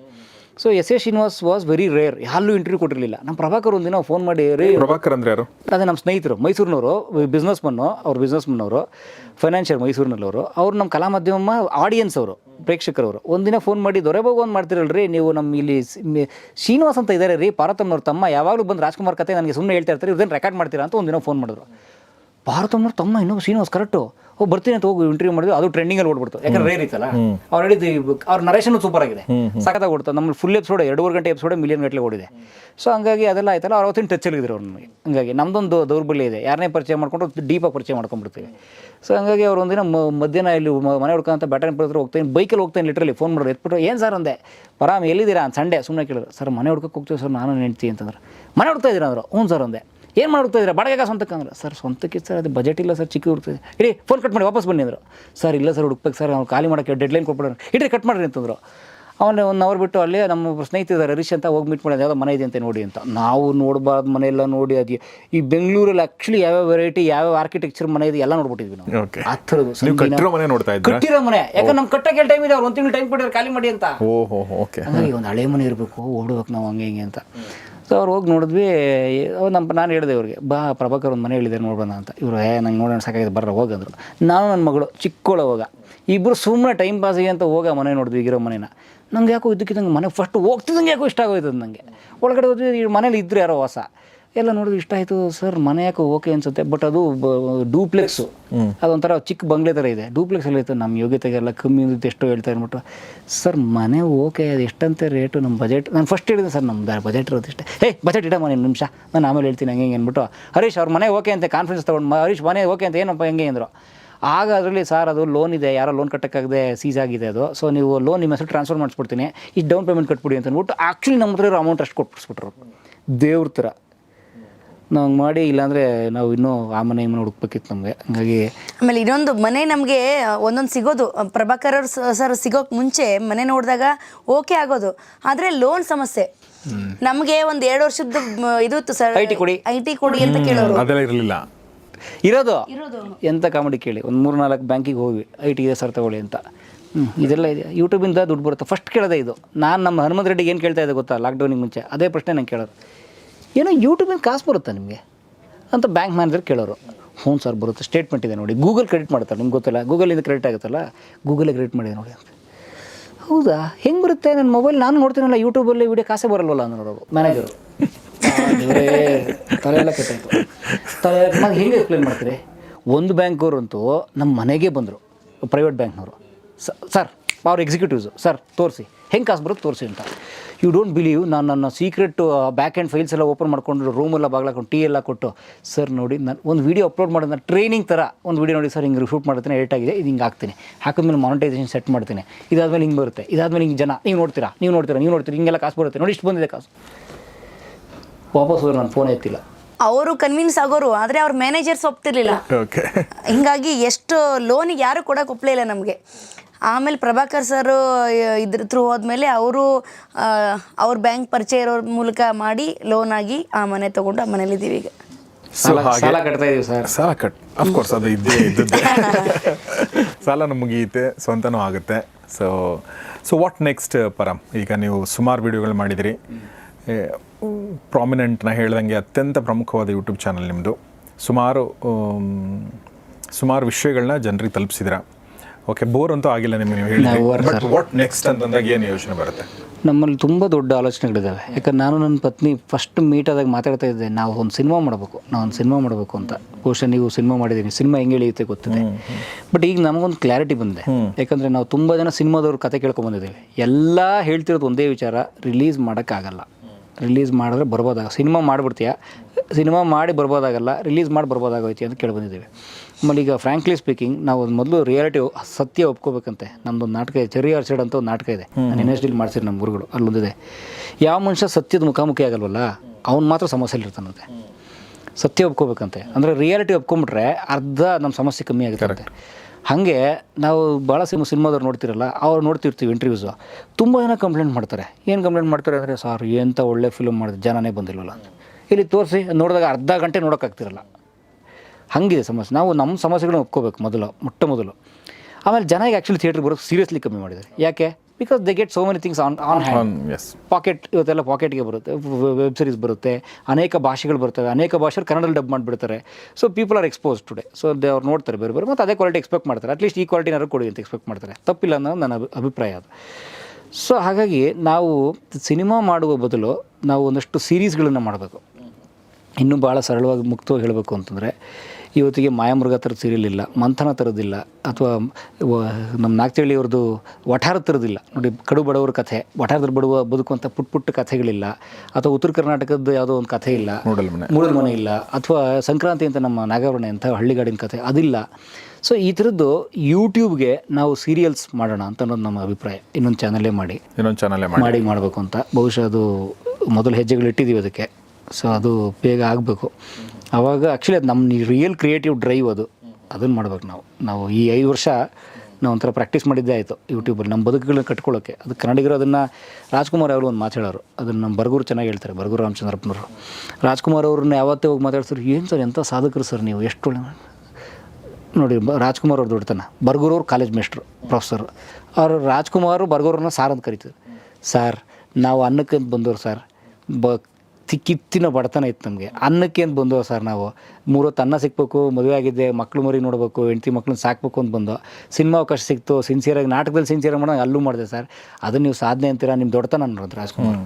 so S A Srinivas was very rare ಯಾರು ಇಂಟರ್ವ್ಯೂ ಕೊಟ್ಟಿರಲಿಲ್ಲ. ನಮ್ಮ ಪ್ರಭಾಕರ್ ಒಂದಿನ ಫೋನ್ ಮಾಡಿ ರೀ ಪ್ರಭಾಕರ್ ಅಂದ್ರೆ ಯಾರು? ಅದೇ ನಮ್ಮ ಸ್ನೇಹಿತರು ಮೈಸೂರಿನವರು ಬಿಸ್ನೆಸ್ ಮನ್ನು ಅವ್ರು ಬಿಸ್ನೆಸ್ ಮನ್ನವರು ಫೈನಾನ್ಷಿಯಲ್ ಮೈಸೂರಿನಲ್ಲವರು. ಅವ್ರು ನಮ್ಮ ಕಲಾ ಮಾಧ್ಯಮ ಆಡಿಯನ್ಸ್ ಅವರು. ಪ್ರೇಕ್ಷಕರವರು ಒಂದಿನ ಫೋನ್ ಮಾಡಿ ದೊರೆಬಾಗು ಒಂದು ಮಾಡ್ತಿರಲ್ರಿ? ನೀವು ನಮ್ಮ ಇಲ್ಲಿ ಶ್ರೀನಿವಾಸ್ ಅಂತ ಇದ್ದಾರೆ ರೀ ಪಾರ್ವತಮ್ಮನವ್ರ ತಮ್ಮ. ಯಾವಾಗಲೂ ಬಂದು ರಾಜ್ಕುಮಾರ್ ಕತೆ ನನಗೆ ಸುಮ್ಮನೆ ಹೇಳ್ತಾ ಇರ್ತಾರೆ. ಇವ್ರದ್ದೇನು ರೆಕಾರ್ಡ್ ಮಾಡ್ತೀರಾ? ಅಂತ ಒಂದಿನ ಫೋನ್ ಮಾಡಿದ್ರು. ಪಾರ್ವತಮ್ಮನವ್ರ ತಮ್ಮ ಇನ್ನೊಬ್ಬ ಶ್ರೀನಿವಾಸ್ ಕರೆಕ್ಟು ಓ ಬರ್ತೀನಿ ಅಂತ ಹೋಗಿ ಇಂಟರ್ವ್ಯೂ ಮಾಡಿದ್ವಿ ಅದು ಟ್ರೆಂಡಿಂಗಲ್ಲಿ ಓಡ್ಬಿಡ್ತು ಯಾಕಂದ್ರೆ ರೇರ್ ಇತ್ತಲ್ಲ? ಅವ್ರು ಹೇಳಿದ್ದು ಅವ್ರ ನರೇಶನ್ ಸೂಪರ್ ಆಗಿದೆ. ಸಖತ್ತಾಗಿ ಓಡ್ತು ನಮ್ಮ ಫುಲ್ ಎಪಿಸೋಡ್ ಎರಡೂವರೆ ಗಂಟೆ ಎಪಿಸೋಡ್ ಮಿಲಿಯನ್ ಗಟ್ಟಲೆ ಓಡಿದೆ. ಸೊ ಹಂಗಾಗಿ ಅದೆಲ್ಲ ಆಯ್ತಲ್ಲ ಅವ್ರು ಅವತ್ತಿನ ಟಚ್ ಇದ್ರು ಅವ್ರು ನಮಗೆ. ಹಂಗಾಗಿ ನಮ್ದೊಂದು ದೌರ್ಬಲ್ಯ ಇದೆ. ಯಾರನ್ನೇ ಪರಿಚಯ ಮಾಡ್ಕೊಂಡು ಡೀಪಾಗಿ ಪರಿಚಯ ಮಾಡ್ಕೊಂಡ್ಬಿಡ್ತೀವಿ. ಸೊ ಹಂಗಾಗಿ ಅವ್ರು ಒಂದಿನ ಮಧ್ಯಾಹ್ನ ಇಲ್ಲಿ ಮನೆ ಹುಡ್ಕೊಂತ ಬ್ಯಾಟರಿ ಪಡೆದ್ರೆ ಹೋಗ್ತೀನಿ. ಬೈಕಲ್ಲಿ ಹೋಗ್ತೀನಿ ಲಿಟ್ರಲಿ ಫೋನ್ ಮಾಡೋರು. ಎತ್ಬಿಟ್ಟು ಏನು ಸರ್ ಅಂದೆ? ಪರಾಮ್ ಎಲ್ಲಿದ್ದೀರಾ? ಅಂತ ಸಂಡೇ. ಸುಮ್ಮನೆ ಕೇಳಿದ್ರು ಸರ್ ಮನೆ ಹುಡ್ಕಕ್ಕೆ ಹೋಗ್ತೀವಿ ಸರ್ ನಾನು ನೆಂಟ್ತಿ ಅಂತಂದ್ರೆ. ಮನೆ ಹುಡ್ತಾ ಇದ್ದೀರಾ ಅಂದರು. ಹ್ಞೂ ಸರ್ ಅಂದೆ. ಏನು ಮಾಡ್ತಾ ಇದ್ದೀರಾ? ಬಾಡಿಗೆ ಸ್ವಂತಕ್ಕೆ ಅಂದ್ರೆ ಸರ್ ಸ್ವಂತಕ್ಕೆ ಸರ್ ಅದು ಬಜೆಟ್ ಇಲ್ಲ ಸರ್ ಚಿಕ್ಕ ಇರ್ತದೆ ಇಡೀ ಫೋನ್ ಕಟ್ ಮಾಡಿ ವಾಪಸ್ ಬನ್ನಿ ಅಂದರು. ಸರ್ ಇಲ್ಲ ಸರ್ ಹುಡುಕ್ಬೇಕು ಸರ್ ಅವ್ನು ಖಾಲಿ ಮಾಡೋಕ್ಕೆ ಡೆಡ್ಲೈನ್ ಕೊಟ್ಬಿಡೋಣ. ಇಡ್ರಿ ಕಟ್ ಮಾಡ್ರಿ ಅಂತಂದ್ರು. ಅವನು ಒನ್ ಅವರ್ ಬಿಟ್ಟು ಅಲ್ಲೇ ನಮ್ಮ ಸ್ನೇಹಿತರಿದ್ದಾರೆ ಹರೀಶ್ ಅಂತ ಹೋಗಿ ಮೀಟ್ ಮಾಡೋದು ಯಾವುದೋ ಮನೆ ಇದೆ ಅಂತ ನೋಡಿ ಅಂತ. ನಾವು ನೋಡಬಾರ್ದು ಮನೆಯೆಲ್ಲ ನೋಡಿ ಅದು ಈ ಬೆಂಗಳೂರಲ್ಲಿ ಆ್ಯಕ್ಚುಲಿ ಯಾವ್ಯಾವ ವೆರೈಟಿ ಯಾವ್ಯಾವ ಆರ್ಕಿಟೆಕ್ಚರ್ ಮನೆ ಇದೆ ಎಲ್ಲ ನೋಡ್ಬಿಟ್ಟಿದ್ವಿ ನಾವು. ಆ ಥರದ್ದು. ಕಟ್ಟಿರೋ ಮನೆ ನೋಡ್ತಾ ಕಟ್ಟಿರೋ ಮನೆ. ಯಾಕಂದ್ರೆ ನಮ್ಮ ಕಟ್ಟಕ್ಕೆ ಟೈಮ್ ಇದೆ ಅವ್ರು ಒಂದು ತಿಂಗಳು ಟೈಮ್ ಕೊಟ್ಟಿದ್ದಾರೆ ಖಾಲಿ ಮಾಡಿ ಅಂತ. ಓಹೋ ಓಕೆ ಹಂಗಾಗಿ ಒಂದು ಹಳೆ ಮನೆ ಇರಬೇಕು ಓಡ್ಬೇಕು ನಾವು ಹಂಗೆ ಹಿಂಗೆ ಅಂತ. ಸೊ ಅವ್ರು ಹೋಗಿ ನೋಡಿದ್ವಿ ಅವ್ರು ನಮ್ಮ ನಾನು ಹೇಳಿದೆ ಇವ್ರಿಗೆ, ಬಾ ಪ್ರಭಾಕರ್ ಒಂದು ಮನೆ ಹೇಳಿದ್ದಾರೆ ನೋಡೋಣ ಅಂತ. ಇವರು, ಏ, ನಂಗೆ ನೋಡೋಣ ಸಾಕಾಗಿದೆ ಬರ್ರ ಹೋಗಂದ್ರು ನಾನು ನನ್ನ ಮಗಳು, ಚಿಕ್ಕೋಳ ಹೋಗ ಇಬ್ಬರು ಸುಮ್ಮನೆ ಟೈಮ್ ಪಾಸಿಗೆ ಅಂತ ಹೋಗ ಮನೆ ನೋಡಿದ್ವಿ ಈಗಿರೋ ಮನೇನ. ನಂಗೆ ಯಾಕೋ ಇದಕ್ಕಿದ್ದಂಗೆ ಮನೆ ಫಸ್ಟ್ ಹೋಗ್ತಿದ್ದಂಗೆ ಯಾಕೋ ಇಷ್ಟ ಆಗೋಯ್ತದ ನನಗೆ ಒಳಗಡೆ ಹೋದ್ವಿ, ಈ ಮನೇಲಿ ಇದ್ರು ಯಾರೋ ಹೊಸ. ಎಲ್ಲ ನೋಡಿದ್ರೆ ಇಷ್ಟ ಆಯಿತು, ಸರ್, ಮನೆ ಯಾಕೆ ಓಕೆ ಅನ್ಸುತ್ತೆ ಬಟ್ ಅದು ಡೂಪ್ಲೆಕ್ಸು ಅದೊಂಥರ ಚಿಕ್ಕ ಬಂಗ್ಲೆ ಥರ ಇದೆ. ಡೂಪ್ಲೆಕ್ಸ್ ಎಲ್ಲ ಇತ್ತು ನಮ್ಮ ಯೋಗ್ಯತೆಗೆಲ್ಲ ಕಮ್ಮಿ ಇದ್ದು ಎಷ್ಟು ಹೇಳ್ತಾ ಇರ್ಬಿಟ್ಟು ಸರ್, ಮನೆ ಓಕೆ ಅದು ಎಷ್ಟಂತೆ ರೇಟು ನಮ್ಮ ಬಜೆಟ್ ನಾನು ಫಸ್ಟ್ ಹೇಳಿದೆ ಸರ್ ನಮ್ಮ ಬಜೆಟ್ ಇರೋದು ಇಷ್ಟೇ. ಹೇ ಬಜೆಟ್ ಇಡಮ್ಮ ಮನೆ ನಿಮಿಷ. ನಾನು ಆಮೇಲೆ ಹೇಳ್ತೀನಿ, ಹಂಗೆ ಹಿಂಗೆ ಅಂದ್ಬಿಟ್ಟು ಹರೀಶ್ ಅವ್ರ ಮನೆ ಓಕೆ ಅಂತ ಕಾನ್ಫಿಡೆನ್ಸ್ ತೊಗೊಂಡು ಹರೀಶ್ ಮನೆ ಓಕೆ ಅಂತ ಏನಪ್ಪ ಹೆಂಗೆ ಅಂದರು. ಆಗ ಅದರಲ್ಲಿ ಸರ್, ಅದು ಲೋನ್ ಇದೆ, ಯಾರೋ ಲೋನ್ ಕಟ್ಟಕ್ಕಾಗದೆ ಸೀಸ್ ಆಗಿದೆ ಅದು. ಸೊ ನೀವು ಲೋನ್ ನಿಮ್ಮ ಹೆಸರು ಟ್ರಾನ್ಸ್ಫರ್ ಮಾಡಿಸ್ಬಿಡ್ತೀನಿ. ಈ ಡೌನ್ ಪೇಮೆಂಟ್ ಕಟ್ಬಿಡಿ ಅಂತ ಅಂದ್ಬಿಟ್ಟು ಆ್ಯಕ್ಚುಲಿ ನಮ್ಮ ಹತ್ರ ಅಮೌಂಟ್ ಅಷ್ಟು ಕೊಟ್ಬಿಡ್ಸ್ಬಿಟ್ರು ದೇವ್ರ ಥರ ನಾವು ಹಂಗೆ ಮಾಡಿ ಇಲ್ಲಾಂದರೆ ನಾವು ಇನ್ನೂ ಆ ಮನೆ ಈ ಮನೆ ಹುಡುಕ್ಬೇಕಿತ್ತು ನಮಗೆ. ಹಂಗಾಗಿ ಆಮೇಲೆ ಇನ್ನೊಂದು ಮನೆ ನಮಗೆ ಒಂದೊಂದು ಸಿಗೋದು. ಪ್ರಭಾಕರ್ ಅವರು ಸರ್ ಸಿಗೋಕ್ ಮುಂಚೆ ಮನೆ ನೋಡಿದಾಗ ಓಕೆ ಆಗೋದು. ಆದರೆ ಲೋನ್ ಸಮಸ್ಯೆ. ನಮಗೆ ಒಂದು ಎರಡು ವರ್ಷದ ಇದು ಸರ್. ಐ ಟಿ ಕೊಡಿ. ಐ ಟಿ ಕೊಡಿ ಅಂತ ಕೇಳೋರು. ಅದೆಲ್ಲ ಇರಲಿಲ್ಲ. ಇರೋದು? ಎಂಥ ಕಾಮಿಡಿ ಕೇಳಿ. ಒಂದು ಮೂರು ನಾಲ್ಕು ಬ್ಯಾಂಕಿಗೆ ಹೋಗಿ ಐ ಟಿ ಇದೆ ಸರ್ ತಗೊಳ್ಳಿ ಅಂತ. ಹ್ಞೂ ಇದೆಲ್ಲ ಇದೆ. ಯೂಟ್ಯೂಬಿಂದ ದುಡ್ಡು ಬರುತ್ತೆ. ಫಸ್ಟ್ ಕೇಳೋದೇ ಇದು. ನಾನು ನಮ್ಮ ಹನುಮಂತ ರೆಡ್ಡಿಗೆ ಏನು ಕೇಳ್ತಾ ಇದ್ದೆ ಗೊತ್ತಾ? ಲಾಕ್ಡೌನಿಗೆ ಮುಂಚೆ. ಅದೇ ಪ್ರಶ್ನೆ ನಂಗೆ ಕೇಳೋರು ಏನೋ ಯೂಟ್ಯೂಬಿಂದ ಕಾಸು ಬರುತ್ತಾ ನಿಮಗೆ? ಅಂತ ಬ್ಯಾಂಕ್ ಮ್ಯಾನೇಜರ್ ಕೇಳೋರು. ಹ್ಞೂ ಸರ್, ಬರುತ್ತೆ. ಸ್ಟೇಟ್ಮೆಂಟ್ ಇದೆ ನೋಡಿ. ಗೂಗಲ್ ಕ್ರೆಡಿಟ್ ಮಾಡ್ತಾರೆ. ನಿಮ್ಗೆ ಗೊತ್ತಿಲ್ಲ ಗೂಗಲಿಂದ ಕ್ರೆಡಿಟ್ ಆಗುತ್ತಲ್ಲ? ಗೂಗಲೇ ಕ್ರೆಡಿಟ್ ಮಾಡಿದೆ ನೋಡಿ ಅಂತ. ಹೌದಾ? ಹೆಂಗೆ ಬರುತ್ತೆ ನನ್ನ ಮೊಬೈಲ್? ನಾನು ನೋಡ್ತೀನಲ್ಲ, ಯೂಟ್ಯೂಬಲ್ಲಿ ವಿಡಿಯೋ ಕಾಸೇ ಬರಲ್ವಲ್ಲ ಅನ್ನೋರು ಮ್ಯಾನೇಜರು. ತಲೆ ಎಲ್ಲ ಕೆಟ್ಟಾಯ್ತು. ತಲೆ ನಾನು ಹೆಂಗೆ ಎಕ್ಸ್ಪ್ಲೇನ್ ಮಾಡ್ತೀರಿ? ಒಂದು ಬ್ಯಾಂಕವ್ರಂತೂ ನಮ್ಮ ಮನೆಗೆ ಬಂದರು ಪ್ರೈವೇಟ್ ಬ್ಯಾಂಕ್ನವರು. ಸರ್, ಅವ್ರ ಎಕ್ಸಿಕ್ಯೂಟಿವ್ಸು ಸರ್, ತೋರಿಸಿ. ಹೆಂಗೆ ಕಾಸು ಬರುತ್ತೆ ತೋರಿಸಿ ಅಂತ. ಯು ಡೋಂಟ್ ಬಿಲೀವ್ ನಾನು ನನ್ನ ಸೀಕ್ರೆಟ್ ಬ್ಯಾಕ್ ಆ್ಯಂಡ್ ಫೈಲ್ಸ್ ಎಲ್ಲ ಓಪನ್ ಮಾಡ್ಕೊಂಡು ರೂಮೆಲ್ಲ ಬಾಗ್ಲಾಕೊಂಡು ಟೀ ಎಲ್ಲ ಕೊಟ್ಟು ಸರ್ ನೋಡಿ ನಾನು ಒಂದು ವೀಡಿಯೋ ಅಪ್ಲೋಡ್ ಮಾಡೋದು ನಾನು ಟ್ರೈನಿಂಗ್ ಥರ ಒಂದು ವೀಡಿಯೋ ನೋಡಿ ಸರ್ ಹಿಂಗೆ ಶೂಟ್ ಮಾಡ್ತೀನಿ ಏಟ್ ಆಗಿದೆ ಇದು ಹಿಂಗೆ ಹಾಕ್ತೀನಿ. ಹಾಕಿದ್ಮೇಲೆ ಮಾನಿಟೈಸೇಷನ್ ಸೆಟ್ ಮಾಡ್ತೀನಿ. ಇದಾದ್ಮೇಲೆ ಹಿಂಗೆ ಬರುತ್ತೆ ಇದಾದ್ಮೇಲೆ ಹಿಂಗೆ ಜನ ನೀವು ನೋಡ್ತೀರಾ ನೀವು ನೋಡ್ತೀರಾ ನೀವು ನೋಡ್ತೀರಾ ಹಿಂಗೆಲ್ಲ ಕಾಸು ಬರುತ್ತೆ. ನೋಡಿ ಇಷ್ಟು ಬಂದಿದೆ ಕಾಸು. ವಾಪಸ್ ಹೋದ್ರೆ ನಾನು ಫೋನ್ ಎತ್ತಿಲ್ಲ. ಅವರು ಕನ್ವಿನ್ಸ್ ಆಗೋರು ಆದರೆ ಅವ್ರ ಮ್ಯಾನೇಜರ್ಸ್ ಒಪ್ತಿರ್ಲಿಲ್ಲ. ಓಕೆ ಹಿಂಗಾಗಿ ಎಷ್ಟು ಲೋನಿಗೆ ಯಾರು ಕೊಡೋಕೆ ಒಪ್ಪಲೇ ಇಲ್ಲ ನಮಗೆ. ಆಮೇಲೆ ಪ್ರಭಾಕರ್ ಸರ್ ಇದ್ರ ಥ್ರೂ ಹೋದ್ಮೇಲೆ ಅವರು ಅವ್ರ ಬ್ಯಾಂಕ್ ಪರಿಚಯ ಇರೋರ ಮೂಲಕ ಮಾಡಿ ಲೋನ್ ಆಗಿ ಆ ಮನೆ ತೊಗೊಂಡು ಆ ಮನೇಲಿದ್ದೀವಿ ಈಗ. ಸಾಲ ಹಾಗೆ ಸಾಲ ಕಟ್ತಾ ಇದೀವಿ ಸರ್. ಸಾಲ ಕಟ್ ಅಫ್ಕೋರ್ಸ್ ಅದು ಇದ್ದೇ ಇದ್ದದ್ದೇ. ಸಾಲನೂ ಮುಗಿಯುತ್ತೆ ಸ್ವಂತನೂ ಆಗುತ್ತೆ. ಸೊ ಸೊ ವಾಟ್ ನೆಕ್ಸ್ಟ್ ಪರಂ? ಈಗ ನೀವು ಸುಮಾರು ವಿಡಿಯೋಗಳು ಮಾಡಿದಿರಿ. ಪ್ರಾಮಿನೆಂಟ್ನ ನಾ ಹೇಳ್ದಂಗೆ ಅತ್ಯಂತ ಪ್ರಮುಖವಾದ ಯೂಟ್ಯೂಬ್ ಚಾನಲ್ ನಿಮ್ಮದು ಸುಮಾರು ಸುಮಾರು ವಿಷಯಗಳನ್ನ ಜನರಿಗೆ ತಲುಪಿಸಿದಿರ. ಓಕೆ ಬೋರ್ ಅಂತೂ ಆಗಿಲ್ಲ ನಿಮಗೆ ನೀವು ಬಟ್ ವಾಟ್ ನೆಕ್ಸ್ಟ್ ಅಂತಂದಾಗ ಏನು ಯೋಚನೆ ಬರುತ್ತೆ? ನಮ್ಮಲ್ಲಿ ತುಂಬ ದೊಡ್ಡ ಆಲೋಚನೆಗಳಿದ್ದಾವೆ ಯಾಕಂದ್ರೆ ನಾನು ನನ್ನ ಪತ್ನಿ ಫಸ್ಟ್ ಮೀಟ್ ಆದಾಗ ಮಾತಾಡ್ತಾ ಇದ್ದೆ ನಾವು ಒಂದು ಸಿನಿಮಾ ಮಾಡಬೇಕು ನಾವು ಒಂದು ಸಿನಿಮಾ ಮಾಡಬೇಕು ಅಂತ. ಬಹುಶಃ ನೀವು ಸಿನಿಮಾ ಮಾಡಿದ್ದೀನಿ ಸಿನಿಮಾ ಹೆಂಗೆ ಇಳಿಯುತ್ತೆ ಗೊತ್ತಿದೆ. ಬಟ್ ಈಗ ನಮಗೊಂದು ಕ್ಲಾರಿಟಿ ಬಂದಿದೆ. ಯಾಕಂದರೆ ನಾವು ತುಂಬ ಜನ ಸಿನಿಮಾದವ್ರ ಕತೆ ಕೇಳ್ಕೊಂಡ್ ಬಂದಿದ್ದೀವಿ. ಎಲ್ಲ ಹೇಳ್ತಿರೋದು ಒಂದೇ ವಿಚಾರ ರಿಲೀಸ್ ಮಾಡೋಕ್ಕಾಗಲ್ಲ. ರಿಲೀಸ್ ಮಾಡಿದ್ರೆ ಬರ್ಬೋದಾಗ ಸಿನಿಮಾ ಮಾಡಿಬಿಡ್ತೀಯಾ? ಸಿನಿಮಾ ಮಾಡಿ ಬರ್ಬೋದಾಗಲ್ಲ ರಿಲೀಸ್ ಮಾಡಿ ಬರ್ಬೋದಾಗೋಯ್ತಿ ಅಂತ ಕೇಳಿ ಬಂದಿದ್ದೇವೆ. ಆಮೇಲೆ ಈಗ ಫ್ರಾಂಕ್ಲಿ ಸ್ಪೀಕಿಂಗ್ ನಾವು ಒಂದು ಮೊದಲು ರಿಯಾಲಿಟಿ ಸತ್ಯ ಒಪ್ಕೋಬೇಕಂತೆ. ನಮ್ಮದೊಂದು ನಾಟಕ ಇದೆ ಚೆರಿ ಆರ್ಸೈಡ್ ಅಂತ ಒಂದು ನಾಟಕ ಇದೆ. ನಾನು ಎನ್ ಎಸ್ ಡಿಲಿ ಮಾಡ್ಸಿರಿ ನಮ್ಮ ಗುರುಗಳು ಅಲ್ಲೊಂದಿದೆ ಯಾವ ಮನುಷ್ಯ ಸತ್ಯದ ಮುಖಾಮುಖಿ ಆಗಲ್ವಲ್ಲ ಅವ್ನು ಮಾತ್ರ ಸಮಸ್ಯೆಲಿ ಇರ್ತಾನಂತೆ. ಸತ್ಯ ಒಪ್ಕೋಬೇಕಂತೆ. ಅಂದರೆ ರಿಯಾಲಿಟಿ ಒಪ್ಕೊಂಬಿಟ್ರೆ ಅರ್ಧ ನಮ್ಮ ಸಮಸ್ಯೆ ಕಮ್ಮಿ ಆಗುತ್ತೆ. ಹಾಗೆ ನಾವು ಭಾಳ ಸಿನಿಮಾ ಸಿನಿಮಾದವ್ರು ನೋಡ್ತಿರಲ್ಲ ಅವ್ರು ನೋಡ್ತಿರ್ತೀವಿ ಇಂಟರ್ವ್ಯೂಸು ತುಂಬ ಜನ ಕಂಪ್ಲೇಂಟ್ ಮಾಡ್ತಾರೆ. ಏನು ಕಂಪ್ಲೇಂಟ್ ಮಾಡ್ತಾರೆ ಅಂದರೆ ಸರ್ ಎಂಥ ಒಳ್ಳೆ ಫಿಲ್ಮ್ ಮಾಡಿದೆ ಜನನೇ ಬಂದಿಲ್ವಲ್ಲ. ಇಲ್ಲಿ ತೋರಿಸಿ ನೋಡಿದಾಗ ಅರ್ಧ ಗಂಟೆ ನೋಡೋಕ್ಕಾಗ್ತಿರಲ್ಲ. ಹಾಗಿದೆ ಸಮಸ್ಯೆ. ನಾವು ನಮ್ಮ ಸಮಸ್ಯೆಗಳನ್ನ ಒಪ್ಕೋಬೇಕು ಮೊದಲು ಮೊಟ್ಟ ಮೊದಲು. ಆಮೇಲೆ ಜನ ಈಗ ಆ್ಯಕ್ಚುಲಿ ಥಿಯೇಟ್ರಿಗೆ ಬರೋದು ಸೀರಿಯಸ್ಲಿ ಕಮ್ಮಿ ಮಾಡಿದ್ದಾರೆ. ಯಾಕೆ? Because they get so many things on on hand S pocket ಇವತ್ತೆಲ್ಲ ಪಾಕೆಟ್ಗೆ ಬರುತ್ತೆ ವೆಬ್ ಸೀರೀಸ್ ಬರುತ್ತೆ ಅನೇಕ ಭಾಷೆಗಳು ಬರ್ತವೆ ಅನೇಕ ಭಾಷೆಗಳು ಕನ್ನಡದಲ್ಲಿ ಡಬ್ ಮಾಡಿಬಿಡ್ತಾರೆ. So people are expose today so they ಅವ್ರು ನೋಡ್ತಾರೆ ಬೇರೆ ಬೇರೆ ಮತ್ತು ಅದೇ ಕ್ವಾಲಿಟಿ ಎಕ್ಸ್ಪೆಕ್ಟ್ ಮಾಡ್ತಾರೆ. ಅಟ್ಲೀಸ್ಟ್ ಈ ಕ್ವಾಲಿಟಿನಾರು ಕೊಡಿ ಅಂತ ಎಕ್ಸ್ಪೆಕ್ಟ್ ಮಾಡ್ತಾರೆ. ತಪ್ಪಿಲ್ಲ ಅನ್ನೋ ನನ್ನ ಅಭಿ- ಅಭಿಪ್ರಾಯ ಅದು. ಸೊ ಹಾಗಾಗಿ ನಾವು ಸಿನಿಮಾ ಮಾಡುವ ಬದಲು ನಾವು ಒಂದಷ್ಟು ಸೀರೀಸ್ಗಳನ್ನು ಮಾಡಬೇಕು. ಇನ್ನೂ ಭಾಳ ಸರಳವಾಗಿ ಮುಕ್ತವಾಗಿ ಹೇಳಬೇಕು ಅಂತಂದರೆ ಇವತ್ತಿಗೆ ಮಾಯಾಮೃಗ ಥರದ ಸೀರಿಯಲ್ ಇಲ್ಲ ಮಂಥನ ಥರದ್ದಿಲ್ಲ ಅಥವಾ ನಮ್ಮ ನಾಗ್ತಿಹಳ್ಳಿ ಅವ್ರದ್ದು ವಠಾರ ಥರದ್ದಿಲ್ಲ ನೋಡಿ ಕಡು ಬಡವರ ಕಥೆ ವಠಾರದಲ್ಲಿ ಬಡವ ಬದುಕುವಂಥ ಪುಟ್ಟ ಪುಟ್ಟ ಕಥೆಗಳಿಲ್ಲ ಅಥವಾ ಉತ್ತರ ಕರ್ನಾಟಕದ ಯಾವುದೋ ಒಂದು ಕಥೆ ಇಲ್ಲ ಮೂಡಲ್ ಮನೆ. ಇಲ್ಲ ಅಥವಾ ಸಂಕ್ರಾಂತಿ ಅಂತ ನಮ್ಮ ನಾಗಾವರಣೆ ಅಂತ ಹಳ್ಳಿಗಾಡಿನ ಕಥೆ ಅದಿಲ್ಲ. ಸೊ ಈ ಥರದ್ದು ಯೂಟ್ಯೂಬ್ಗೆ ನಾವು ಸೀರಿಯಲ್ಸ್ ಮಾಡೋಣ ಅಂತ ಅನ್ನೋದು ನಮ್ಮ ಅಭಿಪ್ರಾಯ. ಇನ್ನೊಂದು ಚಾನಲ್ಲೇ ಮಾಡಿ. ಇನ್ನೊಂದು ಚಾನಲೇ ಮಾಡಿ. ಮಾಡಿ ಮಾಡಬೇಕು ಅಂತ. ಬಹುಶಃ ಅದು ಮೊದಲು ಹೆಜ್ಜೆಗಳು ಇಟ್ಟಿದ್ದೀವಿ ಅದಕ್ಕೆ. ಸೊ ಅದು ಬೇಗ ಆಗಬೇಕು. ಆವಾಗ ಆ್ಯಕ್ಚುಲಿ ಅದು ನಮ್ಮ ರಿಯಲ್ ಕ್ರಿಯೇಟಿವ್ ಡ್ರೈವ್ ಅದು. ಅದನ್ನು ಮಾಡ್ಬೇಕು ನಾವು. ನಾವು ಈ ಐದು ವರ್ಷ ನಾವು ಒಂಥರ ಪ್ರಾಕ್ಟೀಸ್ ಮಾಡಿದ್ದೇ ಆಯಿತು ಯೂಟ್ಯೂಬಲ್ಲಿ ನಮ್ಮ ಬದುಕುಗಳನ್ನ ಕಟ್ಕೊಳ್ಳೋಕ್ಕೆ ಅದು ಕನ್ನಡಿಗರು ಅದನ್ನು, ರಾಜ್ಕುಮಾರ್ ಅವರು ಒಂದು ಮಾತಾಡೋರು ಅದನ್ನು ನಮ್ಮ ಬರ್ಗೂರು ಚೆನ್ನಾಗಿ ಹೇಳ್ತಾರೆ, ಬರ್ಗೂರು ರಾಮಚಂದ್ರಪ್ಪನವರು. ರಾಜ್ಕುಮಾರ್ ಅವ್ರನ್ನ ಯಾವತ್ತೇ ಹೋಗಿ ಮಾತಾಡ್ತಾರೆ ಏನು ಸರ್ ಎಂಥ ಸಾಧಕರು ಸರ್ ನೀವು? ಎಷ್ಟು ಒಳ್ಳೆ ನೋಡಿ ರಾಜ್ಕುಮಾರ್ ಅವ್ರು ದೊಡ್ಡತನ. ಬರ್ಗೂರವ್ರು ಕಾಲೇಜ್ ಮೇಸ್ಟ್ರು ಪ್ರೊಫೆಸರ್ ಅವರು ರಾಜ್ಕುಮಾರು ಬರ್ಗೂರನ್ನ ಸಾರ್ ಅಂತ ಕರಿತಾರೆ ಸರ್ ನಾವು ಅನ್ನಕ್ಕೆ ಬಂದವರು ಸರ್ ಬ ಕಿತ್ತಿನ ಬಡತನ ಇತ್ತು ನಮಗೆ. ಅನ್ನಕ್ಕೆ ಅಂತ ಬಂದವು ಸರ್ ನಾವು. ಮೂರೊತ್ತು ಅನ್ನ ಸಿಕ್ಬೇಕು ಮದುವೆ ಆಗಿದ್ದೆ ಮಕ್ಳು ಮರಿ ನೋಡಬೇಕು ಹೆಂಡತಿ ಮಕ್ಳನ್ನ ಸಾಕಬೇಕು ಅಂತ ಬಂದು ಸಿನಿಮಾ ಅವಕಾಶ ಸಿಕ್ತು ಸಿನ್ಸಿಯರಾಗಿ ನಾಟಕದಲ್ಲಿ ಸಿನ್ಸಿಯರ್ ಮಾಡೋ ಅಲ್ಲೂ ಮಾಡಿದೆ ಸರ್. ಅದನ್ನು ನೀವು ಸಾಧನೆ ಅಂತೀರಾ ನಿಮ್ಮ ದೊಡ್ಡತನ ಅನ್ನೋದು ರಾಜ್ಕುಮಾರ್.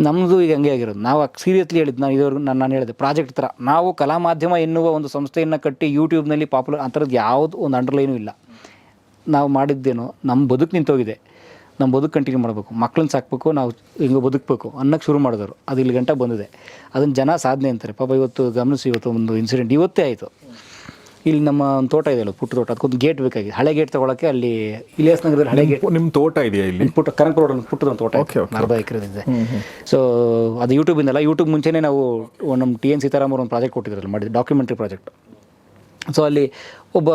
ನಮ್ಮದು ಈಗ ಹಂಗೆ ಆಗಿರೋದು. ನಾವು ಸೀರಿಯಸ್ಲಿ ಹೇಳಿದ್ದು ನಾನು ಇದುವರೆಗೂ ನಾನು ನಾನು ಹೇಳಿದೆ ಪ್ರಾಜೆಕ್ಟ್ ಥರ ನಾವು ಕಲಾ ಮಾಧ್ಯಮ ಎನ್ನುವ ಒಂದು ಸಂಸ್ಥೆಯನ್ನು ಕಟ್ಟಿ ಯೂಟ್ಯೂಬ್ನಲ್ಲಿ ಪಾಪ್ಯುಲರ್ ಆ ಥರದ್ದು ಯಾವುದು ಒಂದು ಅಂಡರ್ಲೈನು ಇಲ್ಲ. ನಾವು ಮಾಡಿದ್ದೇನೋ ನಮ್ಮ ಬದುಕು ನಿಂತೋಗಿದೆ. ನಮ್ಮ ಬದುಕು ಕಂಟಿನ್ಯೂ ಮಾಡಬೇಕು. ಮಕ್ಳನ್ನ ಸಾಕಬೇಕು ನಾವು ಹಿಂಗೆ ಬದುಕಬೇಕು ಅನ್ನಕ್ಕೆ ಶುರು ಮಾಡಿದ್ರು ಅದು ಇಲ್ಲಿ ಗಂಟ ಬಂದಿದೆ. ಅದನ್ನು ಜನ ಸಾಧನೆ ಅಂತಾರೆ. ಪಾಪ ಇವತ್ತು ಗಮನಿಸಿ ಇವತ್ತು ಒಂದು ಇನ್ಸಿಡೆಂಟ್ ಇವತ್ತೇ ಆಯಿತು. ಇಲ್ಲಿ ನಮ್ಮ ಒಂದು ತೋಟ ಇದೆಯಲ್ಲ ಪುಟ್ಟ ತೋಟ. ಅದಕ್ಕೊಂದು ಗೇಟ್ ಬೇಕಾಗಿದೆ. ಹಳೆ ಗೇಟ್ ತಗೊಳಕ್ಕೆ ಅಲ್ಲಿ ಇಲಿಯಾಸ್ ನಗರದಲ್ಲಿ ಹಳೆ ಗೇಟ್ ನಿಮ್ಮ ತೋಟ ಇದೆಯಾ ಇಲ್ಲಿ? ಪುಟ್ಟ ಕನಕ ರೋಡ್ ಒಂದು ಪುಟ್ಟದ ಒಂದು ತೋಟ. ಅರ್ಧ ಎಕರೆದಿದೆ. ಸೊ ಅದು ಯೂಟ್ಯೂಬಿಂದಲ್ಲ ಯೂಟ್ಯೂಬ್ ಮುಂಚೆನೇ ನಾವು ನಮ್ಮ ಟಿ ಎನ್ ಸೀತಾರಾಮ್ ಅವರು ಒಂದು ಪ್ರಾಜೆಕ್ಟ್ ಕೊಟ್ಟಿದ್ರಲ್ಲ ಮಾಡಿದ್ದು ಡಾಕ್ಯುಮೆಂಟ್ರಿ ಪ್ರಾಜೆಕ್ಟ್ ಸೊ ಅಲ್ಲಿ ಒಬ್ಬ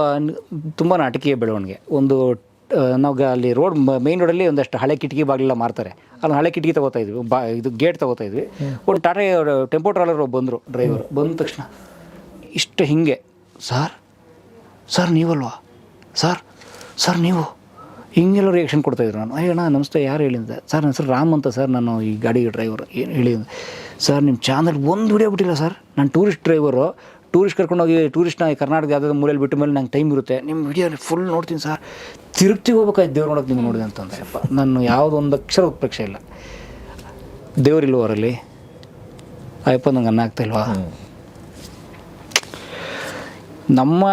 ತುಂಬ ನಾಟಕೀಯ ಬೆಳವಣಿಗೆ. ಒಂದು ನಾವು ಅಲ್ಲಿ ರೋಡ್ ಮೇನ್ ರೋಡಲ್ಲಿ ಒಂದಷ್ಟು ಹಳೆ ಕಿಟಕಿ ಬಾಗಿಲೆಲ್ಲ ಮಾರ್ತಾರೆ. ಅಲ್ಲಿ ಹಳೆ ಕಿಟಕಿ ತಗೋತಾ ಇದ್ವಿ. ಬಾ, ಇದು ಗೇಟ್ ತಗೋತಾ ಇದ್ವಿ. ಒಂದು ಟಾಟಾ ಟೆಂಪೋ ಟ್ರಾಲರ್ ಬಂದರು ಡ್ರೈವರ್ ಬಂದ ತಕ್ಷಣ ಇಷ್ಟು ಹಿಂಗೆ, ಸರ್ ಸರ್ ನೀವಲ್ವಾ? ಸರ್ ಸರ್ ನೀವು? ಹಿಂಗೆಲ್ಲ ರಿಯಾಕ್ಷನ್ ಕೊಡ್ತಾಯಿದ್ರು ನಾನು. ಅಯ್ಯಣ್ಣ, ನಮಸ್ತೆ, ಯಾರು ಹೇಳಿದ್ದೆ? ಸರ್ ನನ್ನ ಹೆಸರು ರಾಮ್ ಅಂತ ಸರ್, ನಾನು ಈ ಗಾಡಿ ಡ್ರೈವರ್ ಏನು ಹೇಳಿದ್ದೆ? ಸರ್ ನಿಮ್ಮ ಚಾನಲ್ ಒಂದು ವಿಡಿಯೋ ಸರ್. ನಾನು ಟೂರಿಸ್ಟ್ ಡ್ರೈವರು ಟೂರಿಸ್ಟ್ ಕರ್ಕೊಂಡು ಹೋಗಿ ಟೂರಿಸ್ಟ್ನ ಈ ಕರ್ನಾಟಕ ಯಾವುದಾದ್ರು ಮೂಲೆಯಲ್ಲಿ ಬಿಟ್ಟ ಮೇಲೆ ನಂಗೆ ಟೈಮ್ ಇರುತ್ತೆ. ನಿಮ್ಮ ವಿಡಿಯೋ ಫುಲ್ ನೋಡ್ತೀನಿ ಸರ್. ತಿರುಪ್ತಿಗೆ ಹೋಗ್ಬೇಕಾಯ್ತು ದೇವ್ರು ನೋಡೋಕೆ ನಿಮ್ಗೆ ನೋಡಿದೆ ಅಂತಂದ್ರೆ ಅಪ್ಪ ನಾನು ಯಾವುದೋ ಒಂದು ಅಕ್ಷರ ಉತ್ಪ್ರೇಕ್ಷೆ ಇಲ್ಲ. ದೇವ್ರಿಲ್ವ ಅವರಲ್ಲಿ? ಅಯ್ಯಪ್ಪ ನಂಗೆ ಅನ್ನ ಆಗ್ತಾಯಿಲ್ವಾ ನಮ್ಮ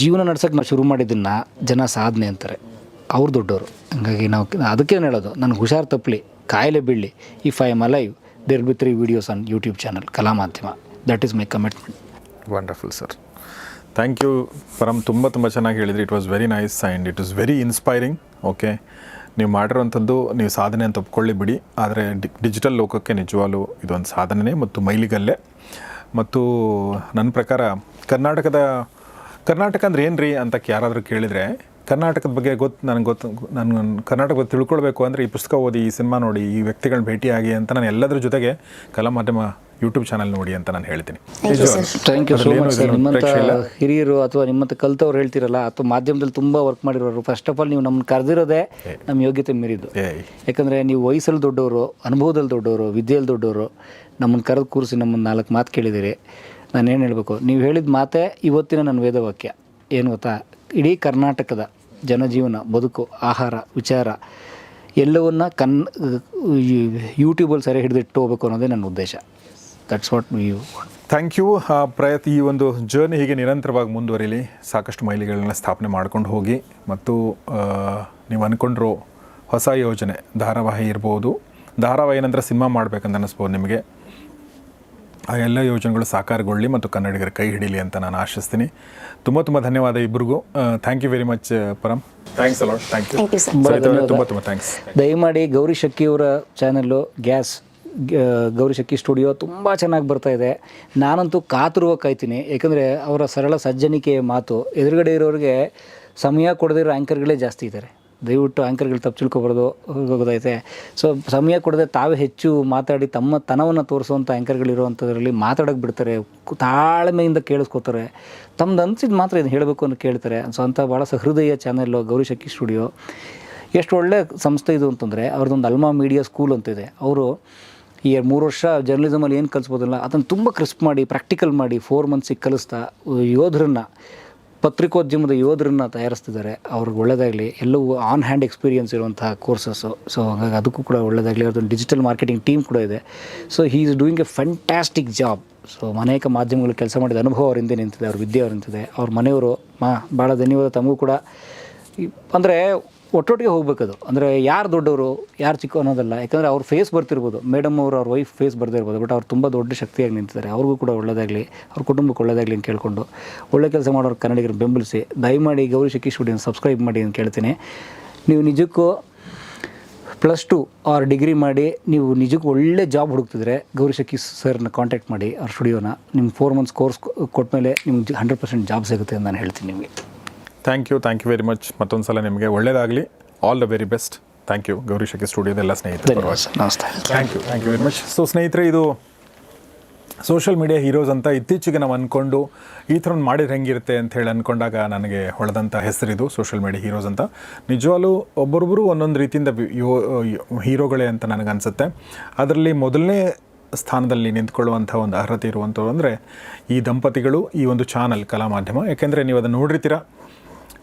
ಜೀವನ ನಡ್ಸೋಕೆ ನಾವು ಶುರು ಮಾಡಿದ್ದನ್ನು ಜನ ಸಾಧನೆ ಅಂತಾರೆ. ಅವ್ರು ದೊಡ್ಡವರು ಹಂಗಾಗಿ ನಾವು ಅದಕ್ಕೆ ಹೇಳೋದು? ನನಗೆ ಹುಷಾರು ತಪ್ಪಲಿ ಕಾಯಿಲೆ ಬೀಳಲಿ. If I am alive there be three videos on YouTube channel Kala Madhyama that is my commitment wonderful sir thank you Param ತುಂಬ ತುಂಬ ಚೆನ್ನಾಗಿ ಹೇಳಿದ್ರಿ. It was very nice and it is very inspiring okay ನೀವು ಮಾಡಿರೋವಂಥದ್ದು ನೀವು ಸಾಧನೆ ಅಂತ ಒಪ್ಕೊಳ್ಳಿ ಬಿಡಿ. ಆದರೆ ಡಿಜಿಟಲ್ ಲೋಕಕ್ಕೆ ನಿಜವಾಗ್ಲೂ ಇದೊಂದು ಸಾಧನೆ ಮತ್ತು ಮೈಲಿಗಲ್ಲೇ. ಮತ್ತು ನನ್ನ ಪ್ರಕಾರ ಕರ್ನಾಟಕದ, ಕರ್ನಾಟಕ ಅಂದರೆ ಏನು ರೀ ಅಂತ ಯಾರಾದರೂ ಕೇಳಿದರೆ, ಕರ್ನಾಟಕದ ಬಗ್ಗೆ ಗೊತ್ತು ನನಗೆ ಗೊತ್ತು ನಾನು ಕರ್ನಾಟಕ ಬಗ್ಗೆ ತಿಳ್ಕೊಳ್ಬೇಕು ಅಂದರೆ ಈ ಪುಸ್ತಕ ಓದಿ, ಈ ಸಿನಿಮಾ ನೋಡಿ, ಈ ವ್ಯಕ್ತಿಗಳನ್ನ ಭೇಟಿಯಾಗಿ ಅಂತ ನಾನು ಎಲ್ಲದರ ಜೊತೆಗೆ ಕಲಾ ಮಾಧ್ಯಮ ಯೂಟ್ಯೂಬ್ ಚಾನಲ್ ನೋಡಿ ಅಂತ ನಾನು ಹೇಳ್ತೀನಿ. Thank you so much sir ನಿಮ್ಮಂಥ ಹಿರಿಯರು ಅಥವಾ ನಿಮ್ಮಂಥ ಕಲ್ತವ್ರು ಹೇಳ್ತಿರಲ್ಲ ಅಥವಾ ಮಾಧ್ಯಮದಲ್ಲಿ ತುಂಬ ವರ್ಕ್ ಮಾಡಿರೋರು ಫಸ್ಟ್ ಆಫ್ ಆಲ್ ನೀವು ನಮ್ಮನ್ನು ಕರೆದಿರೋದೇ ನಮ್ಮ ಯೋಗ್ಯತೆ ಮೀರಿದ್ದು. ಯಾಕಂದರೆ ನೀವು ವಯಸ್ಸಲ್ಲಿ ದೊಡ್ಡವರು ಅನುಭವದಲ್ಲಿ ದೊಡ್ಡವರು ವಿದ್ಯೆಯಲ್ಲಿ ದೊಡ್ಡವರು ನಮ್ಮನ್ನು ಕರೆದು ಕೂರಿಸಿ ನಮ್ಮನ್ನು ನಾಲ್ಕು ಮಾತು ಕೇಳಿದಿರಿ ನಾನು ಏನು ಹೇಳಬೇಕು ನೀವು ಹೇಳಿದ ಮಾತೇ ಇವತ್ತಿನ ನನ್ನ ವೇದವಾಕ್ಯ. ಏನು ಗೊತ್ತಾ? ಇಡೀ ಕರ್ನಾಟಕದ ಜನಜೀವನ ಬದುಕು ಆಹಾರ ವಿಚಾರ ಎಲ್ಲವನ್ನ ಕನ್ ಯೂಟ್ಯೂಬಲ್ಲಿ ಸರಿ ಹಿಡಿದಿಟ್ಟು ಹೋಗ್ಬೇಕು ಅನ್ನೋದೇ ನನ್ನ ಉದ್ದೇಶ. That's what you thank you ಪ್ರಯತ್ನ ಈ ಒಂದು ಜರ್ನಿ ಹೀಗೆ ನಿರಂತರವಾಗಿ ಮುಂದುವರಿಲಿ. ಸಾಕಷ್ಟು ಮೈಲಿಗಳನ್ನ ಸ್ಥಾಪನೆ ಮಾಡ್ಕೊಂಡು ಹೋಗಿ. ಮತ್ತು ನೀವು ಅಂದ್ಕೊಂಡ್ರು ಹೊಸ ಯೋಜನೆ ಧಾರಾವಾಹಿ ಇರ್ಬೋದು. ಧಾರಾವಾಹಿ ನಂತರ ಸಿನಿಮಾ ಮಾಡ್ಬೇಕಂತ ಅನ್ನಿಸ್ಬೋದು ನಿಮಗೆ. ಆ ಎಲ್ಲ ಯೋಜನೆಗಳು ಸಾಕಾರಗೊಳ್ಳಿ ಮತ್ತು ಕನ್ನಡಿಗರ ಕೈ ಹಿಡೀಲಿ ಅಂತ ನಾನು ಆಶಿಸ್ತೀನಿ. ತುಂಬ ತುಂಬ ಧನ್ಯವಾದ ಇಬ್ಬರಿಗೂ thank you very much Param. Thanks a lot thank you. ತುಂಬ ತುಂಬ ಥ್ಯಾಂಕ್ಸ್ ದಯಮಾಡಿ ಗೌರಿ ಶಕ್ಕಿಯವರ ಚಾನಲ್ಲು ಗ್ಯಾಸ್ ಗ- ಗೌರಿ ಶಕ್ಕಿ ಸ್ಟುಡಿಯೋ ತುಂಬ ಚೆನ್ನಾಗಿ ಬರ್ತಾ ಇದೆ. ನಾನಂತೂ ಕಾತುರುವ ಕಾಯ್ತೀನಿ. ಯಾಕಂದರೆ ಅವರ ಸರಳ ಸಜ್ಜನಿಕೆಯ ಮಾತು, ಎದುರುಗಡೆ ಇರೋರಿಗೆ ಸಮಯ ಕೊಡದಿರೋ ಆ್ಯಂಕರ್ಗಳೇ ಜಾಸ್ತಿ ಇದ್ದಾರೆ. ದಯವಿಟ್ಟು ಆ್ಯಂಕರ್ಗಳು ತಪ್ಪು ಹೋಗೋದೈತೆ ಸೊ, ಸಮಯ ಕೊಡದೆ ತಾವೇ ಹೆಚ್ಚು ಮಾತಾಡಿ ತಮ್ಮ ತನವನ್ನು ತೋರಿಸುವಂಥ ಆ್ಯಂಕರ್ಗಳಿರುವಂಥದ್ರಲ್ಲಿ ಮಾತಾಡೋಕೆ ಬಿಡ್ತಾರೆ. ತಾಳ್ಮೆಯಿಂದ ಕೇಳಿಸ್ಕೊತಾರೆ. ತಮ್ದು ಅನ್ಸಿದ್ದು ಮಾತ್ರ ಇದು ಹೇಳಬೇಕು ಅಂತ ಕೇಳ್ತಾರೆ. ಸೊ, ಅಂಥ ಭಾಳ ಸಹೃದಯ ಚಾನೆಲ್ಲು ಗೌರಿ ಶಕ್ಕಿ ಸ್ಟುಡಿಯೋ. ಎಷ್ಟು ಒಳ್ಳೆಯ ಸಂಸ್ಥೆ ಇದು ಅಂತಂದರೆ, ಅವ್ರದ್ದೊಂದು ಅಲ್ಮಾ ಮೀಡಿಯಾ ಸ್ಕೂಲ್ ಅಂತಿದೆ. ಅವರು ಈ ಮೂರು ವರ್ಷ ಜರ್ನಲಿಸಮಲ್ಲಿ ಏನು ಕಲಿಸ್ಬೋದಲ್ಲ, ಅದನ್ನು ತುಂಬ ಕ್ರಿಸ್ಪ್ ಮಾಡಿ ಪ್ರಾಕ್ಟಿಕಲ್ ಮಾಡಿ ಫೋರ್ ಮಂತ್ಸಿಗೆ ಕಲಿಸ್ತಾ ಯೋಧರನ್ನು, ಪತ್ರಿಕೋದ್ಯಮದ ಯೋಧರನ್ನು ತಯಾರಿಸ್ತಿದ್ದಾರೆ. ಅವ್ರಿಗೆ ಒಳ್ಳೆಯದಾಗಲಿ ಎಲ್ಲವೂ ಆನ್ ಹ್ಯಾಂಡ್ ಎಕ್ಸ್ಪೀರಿಯನ್ಸ್ ಇರುವಂತಹ ಕೋರ್ಸಸ್ಸು ಸೊ ಹಾಗಾಗಿ ಅದಕ್ಕೂ ಕೂಡ ಒಳ್ಳೆಯದಾಗಲಿ ಅವ್ರದ್ದು ಡಿಜಿಟಲ್ ಮಾರ್ಕೆಟಿಂಗ್ ಟೀಮ್ ಕೂಡ ಇದೆ. So he is doing a fantastic job so ಅನೇಕ ಮಾಧ್ಯಮಗಳು ಕೆಲಸ ಮಾಡಿದ ಅನುಭವ ಅವ್ರ ಹಿಂದೆ ನಿಂತಿದೆ. ಅವ್ರ ವಿದ್ಯೆ ಅವ್ರ ನಿಂತಿದೆ ಅವ್ರ ಮನೆಯವರು, ಮಾ ಭಾಳ ಧನ್ಯವಾದ. ತಮಗೂ ಕೂಡ ಅಂದರೆ ಒಟ್ಟೊಟ್ಟಿಗೆ ಹೋಗ್ಬೇಕದು. ಅಂದರೆ ಯಾರು ದೊಡ್ಡವರು, ಯಾರು ಚಿಕ್ಕ ಅನ್ನೋದಲ್ಲ. ಯಾಕಂದರೆ ಅವ್ರ ಫೇಸ್ ಬರ್ತಿರ್ಬೋದು. ಮೇಡಮ್ ಅವರು, ಅವ್ರ ವೈಫ್ ಫೇಸ್ ಬರ್ದಿರ್ಬೋದು ಬಟ್ ಅವ್ರು ತುಂಬ ದೊಡ್ಡ ಶಕ್ತಿಯಾಗಿ ನಿಂತಿದ್ದಾರೆ. ಅವ್ರಿಗೂ ಕೂಡ ಒಳ್ಳೆಯದಾಗಲಿ ಅವ್ರ ಕುಟುಂಬಕ್ಕೆ ಒಳ್ಳೆಯದಾಗಲಿ ಅಂತ ಕೇಳಿಕೊಂಡು. ಒಳ್ಳೆ ಕೆಲಸ ಮಾಡೋರು ಕನ್ನಡಿಗರು ಬೆಂಬಲಿಸಿ. ದಯಮಾಡಿ ಗೌರಿ ಶಕ್ಕಿ ಸ್ಟುಡಿಯೋನ ಸಬ್ಸ್ಕ್ರೈಬ್ ಮಾಡಿ ಅಂತ ಕೇಳ್ತೀನಿ. ನೀವು ನಿಜಕ್ಕೂ ಪ್ಲಸ್ ಟು ಆರ್ ಡಿಗ್ರಿ ಮಾಡಿ, ನೀವು ನಿಜಕ್ಕೂ ಒಳ್ಳೆ ಜಾಬ್ ಹುಡುಕ್ತಿದ್ರೆ ಗೌರಿ ಶಕ್ಕಿ ಸರ್ನ ಕಾಂಟ್ಯಾಕ್ಟ್ ಮಾಡಿ, ಅವ್ರ ಸ್ಟುಡಿಯೋನ. ನಿಮ್ಮ ಫೋರ್ ಮಂತ್ಸ್ ಕೋರ್ಸ್ ಕೊಟ್ಟಮೇಲೆ ನಿಮ್ಗೆ ಹಂಡ್ರೆಡ್ ಪರ್ಸೆಂಟ್ ಜಾಬ್ ಸಿಗುತ್ತೆ ಅಂತ ನಾನು ಹೇಳ್ತೀನಿ ನಿಮಗೆ. Thank you thank you very much ಮತ್ತೊಂದು ಸಲ ನಿಮಗೆ ಒಳ್ಳೆಯದಾಗಲಿ all the very best thank you Gauri ಸ್ಟುಡಿಯೋದೆಲ್ಲ ಸ್ಟುಡಿಯೋದ ಎಲ್ಲ ಸ್ನೇಹಿತರು. ನಮಸ್ತೆ. Thank you thank you very much so ಸ್ನೇಹಿತರೆ ಇದು ಸೋಷಿಯಲ್ ಮೀಡಿಯಾ ಹೀರೋಸ್ ಅಂತ ಇತ್ತೀಚೆಗೆ ನಾವು ಅಂದ್ಕೊಂಡು ಈ ಥರ ಮಾಡಿದ್ರೆ ಹೆಂಗಿರುತ್ತೆ ಅಂತ ಹೇಳಿ ಅಂದ್ಕೊಂಡಾಗ ನನಗೆ ಹೊಳೆದಂಥ ಹೆಸರಿದು ಸೋಷಿಯಲ್ ಮೀಡಿಯಾ ಹೀರೋಸ್ ಅಂತ. ನಿಜವಾಗ್ಲೂ ಒಬ್ಬೊಬ್ಬರು ಒಂದೊಂದು ರೀತಿಯಿಂದ ಯೋ ಹೀರೋಗಳೇ ಅಂತ ನನಗನ್ಸುತ್ತೆ ಅದರಲ್ಲಿ ಮೊದಲನೇ ಸ್ಥಾನದಲ್ಲಿ ನಿಂತ್ಕೊಳ್ಳುವಂಥ ಒಂದು ಅರ್ಹತೆ ಇರುವಂಥವ್ರು ಅಂದರೆ ಈ ದಂಪತಿಗಳು ಈ ಒಂದು ಚಾನಲ್ ಕಲಾ ಮಾಧ್ಯಮ ಯಾಕೆಂದರೆ ನೀವು ಅದನ್ನು ನೋಡಿರ್ತೀರಾ?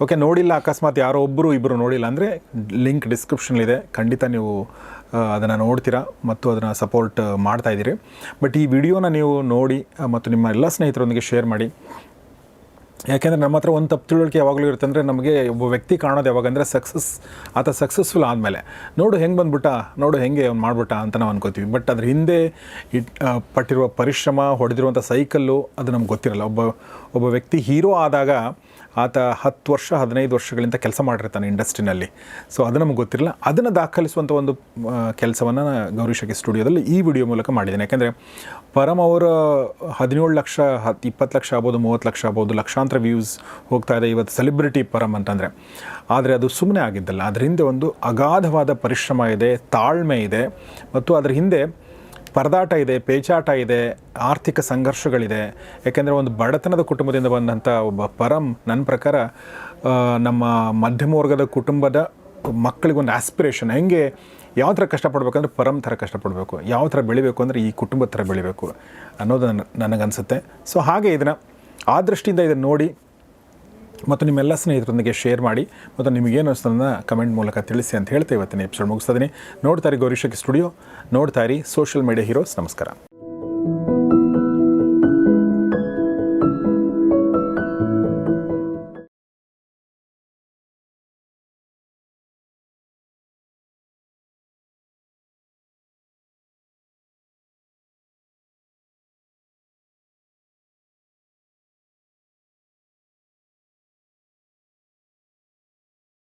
ಓಕೆ ನೋಡಿಲ್ಲ, ಅಕಸ್ಮಾತ್ ಯಾರೋ ಒಬ್ಬರು ಇಬ್ಬರು ನೋಡಿಲ್ಲ ಅಂದರೆ ಲಿಂಕ್ ಡಿಸ್ಕ್ರಿಪ್ಷನ್ಲಿದೆ ಖಂಡಿತ ನೀವು ಅದನ್ನು ನೋಡ್ತೀರಾ ಮತ್ತು ಅದನ್ನು ಸಪೋರ್ಟ್ ಮಾಡ್ತಾ ಇದ್ದೀರಿ. ಬಟ್ ಈ ವಿಡಿಯೋನ ನೀವು ನೋಡಿ ಮತ್ತು ನಿಮ್ಮ ಎಲ್ಲ ಸ್ನೇಹಿತರೊಂದಿಗೆ ಶೇರ್ ಮಾಡಿ. ಯಾಕೆಂದರೆ ನಮ್ಮ ಹತ್ರ ಒಂದು ತಪ್ಪು ತಿಳುವಳಿಕೆ ಯಾವಾಗಲೂ ಇರುತ್ತೆ ಅಂದರೆ ನಮಗೆ ಒಬ್ಬ ವ್ಯಕ್ತಿ ಕಾಣೋದು ಯಾವಾಗ ಅಂದರೆ ಸಕ್ಸಸ್ ಆತ ಸಕ್ಸಸ್ಫುಲ್ ಆದಮೇಲೆ. ನೋಡು ಹೆಂಗೆ ಬಂದ್ಬಿಟ್ಟ, ನೋಡು ಹೆಂಗೆ ಅವ್ನು ಮಾಡ್ಬಿಟ್ಟ ಅಂತ ನಾವು ಅನ್ಕೋತೀವಿ. ಬಟ್ ಅದ್ರ ಹಿಂದೆ ಇಟ್ ಪಟ್ಟಿರುವ ಪರಿಶ್ರಮ ಹೊಡೆದಿರುವಂಥ ಸೈಕಲ್ಲು ಅದು ನಮ್ಗೆ ಗೊತ್ತಿರಲ್ಲ. ಒಬ್ಬ ಒಬ್ಬ ವ್ಯಕ್ತಿ ಹೀರೋ ಆದಾಗ ಆತ ಹತ್ತು ವರ್ಷ, ಹದಿನೈದು ವರ್ಷಗಳಿಂದ ಕೆಲಸ ಮಾಡಿರ್ತಾನೆ ಇಂಡಸ್ಟ್ರಿನಲ್ಲಿ. ಸೊ ಅದು ನಮ್ಗೆ ಗೊತ್ತಿರಲ್ಲ. ಅದನ್ನು ದಾಖಲಿಸುವಂಥ ಒಂದು ಕೆಲಸವನ್ನು ಗೌರಿ ಶಕಿ ಸ್ಟುಡಿಯೋದಲ್ಲಿ ಈ ವಿಡಿಯೋ ಮೂಲಕ ಮಾಡಿದ್ದೇನೆ. ಯಾಕೆಂದರೆ ಪರಮ್ ಅವರ ಹದಿನೇಳು ಲಕ್ಷ ಹತ್ತು ಇಪ್ಪತ್ತು ಲಕ್ಷ ಆಗ್ಬೋದು, ಮೂವತ್ತು ಲಕ್ಷ ಆಗ್ಬೋದು, ಲಕ್ಷಾಂತರ ವ್ಯೂಸ್ ಹೋಗ್ತಾ ಇದೆ ಇವತ್ತು ಸೆಲೆಬ್ರಿಟಿ ಪರಮ್ ಅಂತಂದರೆ. ಆದರೆ ಅದು ಸುಮ್ಮನೆ ಆಗಿದ್ದಲ್ಲ. ಅದರ ಹಿಂದೆ ಒಂದು ಅಗಾಧವಾದ ಪರಿಶ್ರಮ ಇದೆ, ತಾಳ್ಮೆ ಇದೆ. ಮತ್ತು ಅದರ ಹಿಂದೆ ಪರದಾಟ ಇದೆ, ಪೇಚಾಟ ಇದೆ, ಆರ್ಥಿಕ ಸಂಘರ್ಷಗಳಿದೆ. ಯಾಕೆಂದರೆ ಒಂದು ಬಡತನದ ಕುಟುಂಬದಿಂದ ಬಂದಂಥ ಒಬ್ಬ ಪರಂ ನನ್ನ ಪ್ರಕಾರ ನಮ್ಮ ಮಧ್ಯಮ ವರ್ಗದ ಕುಟುಂಬದ ಮಕ್ಕಳಿಗೊಂದು ಆಸ್ಪಿರೇಷನ್ ಹೆಂಗೆ, ಯಾವ ಥರ ಕಷ್ಟಪಡ್ಬೇಕಂದ್ರೆ ಪರಂ ಥರ ಕಷ್ಟಪಡಬೇಕು. ಯಾವ ಥರ ಬೆಳಿಬೇಕು ಅಂದರೆ ಈ ಕುಟುಂಬದ ಥರ ಬೆಳಿಬೇಕು ಅನ್ನೋದು ನನ್ನ ನನಗನ್ಸುತ್ತೆ. ಸೊ ಹಾಗೆ ಇದನ್ನು ಆ ದೃಷ್ಟಿಯಿಂದ ಇದನ್ನು ನೋಡಿ ಮತ್ತು ನಿಮ್ಮೆಲ್ಲ ಸ್ನೇಹಿತರೊಂದಿಗೆ ಶೇರ್ ಮಾಡಿ ಮತ್ತು ನಿಮಗೇನು ಅನ್ನಿಸ್ತದ ಕಮೆಂಟ್ ಮೂಲಕ ತಿಳಿಸಿ ಅಂತ ಹೇಳ್ತೇವೆ ಇವತ್ತಿನ ಎಪಿಸೋಡ್ ಮುಗಿಸ್ತಾ ಇದ್ದೀನಿ ನೋಡ್ತಾ ಸ್ಟುಡಿಯೋ ನೋಡ್ತಾ ಇರಿ ಸೋಷಿಯಲ್ ಮೀಡಿಯಾ ಹೀರೋಸ್ ನಮಸ್ಕಾರ.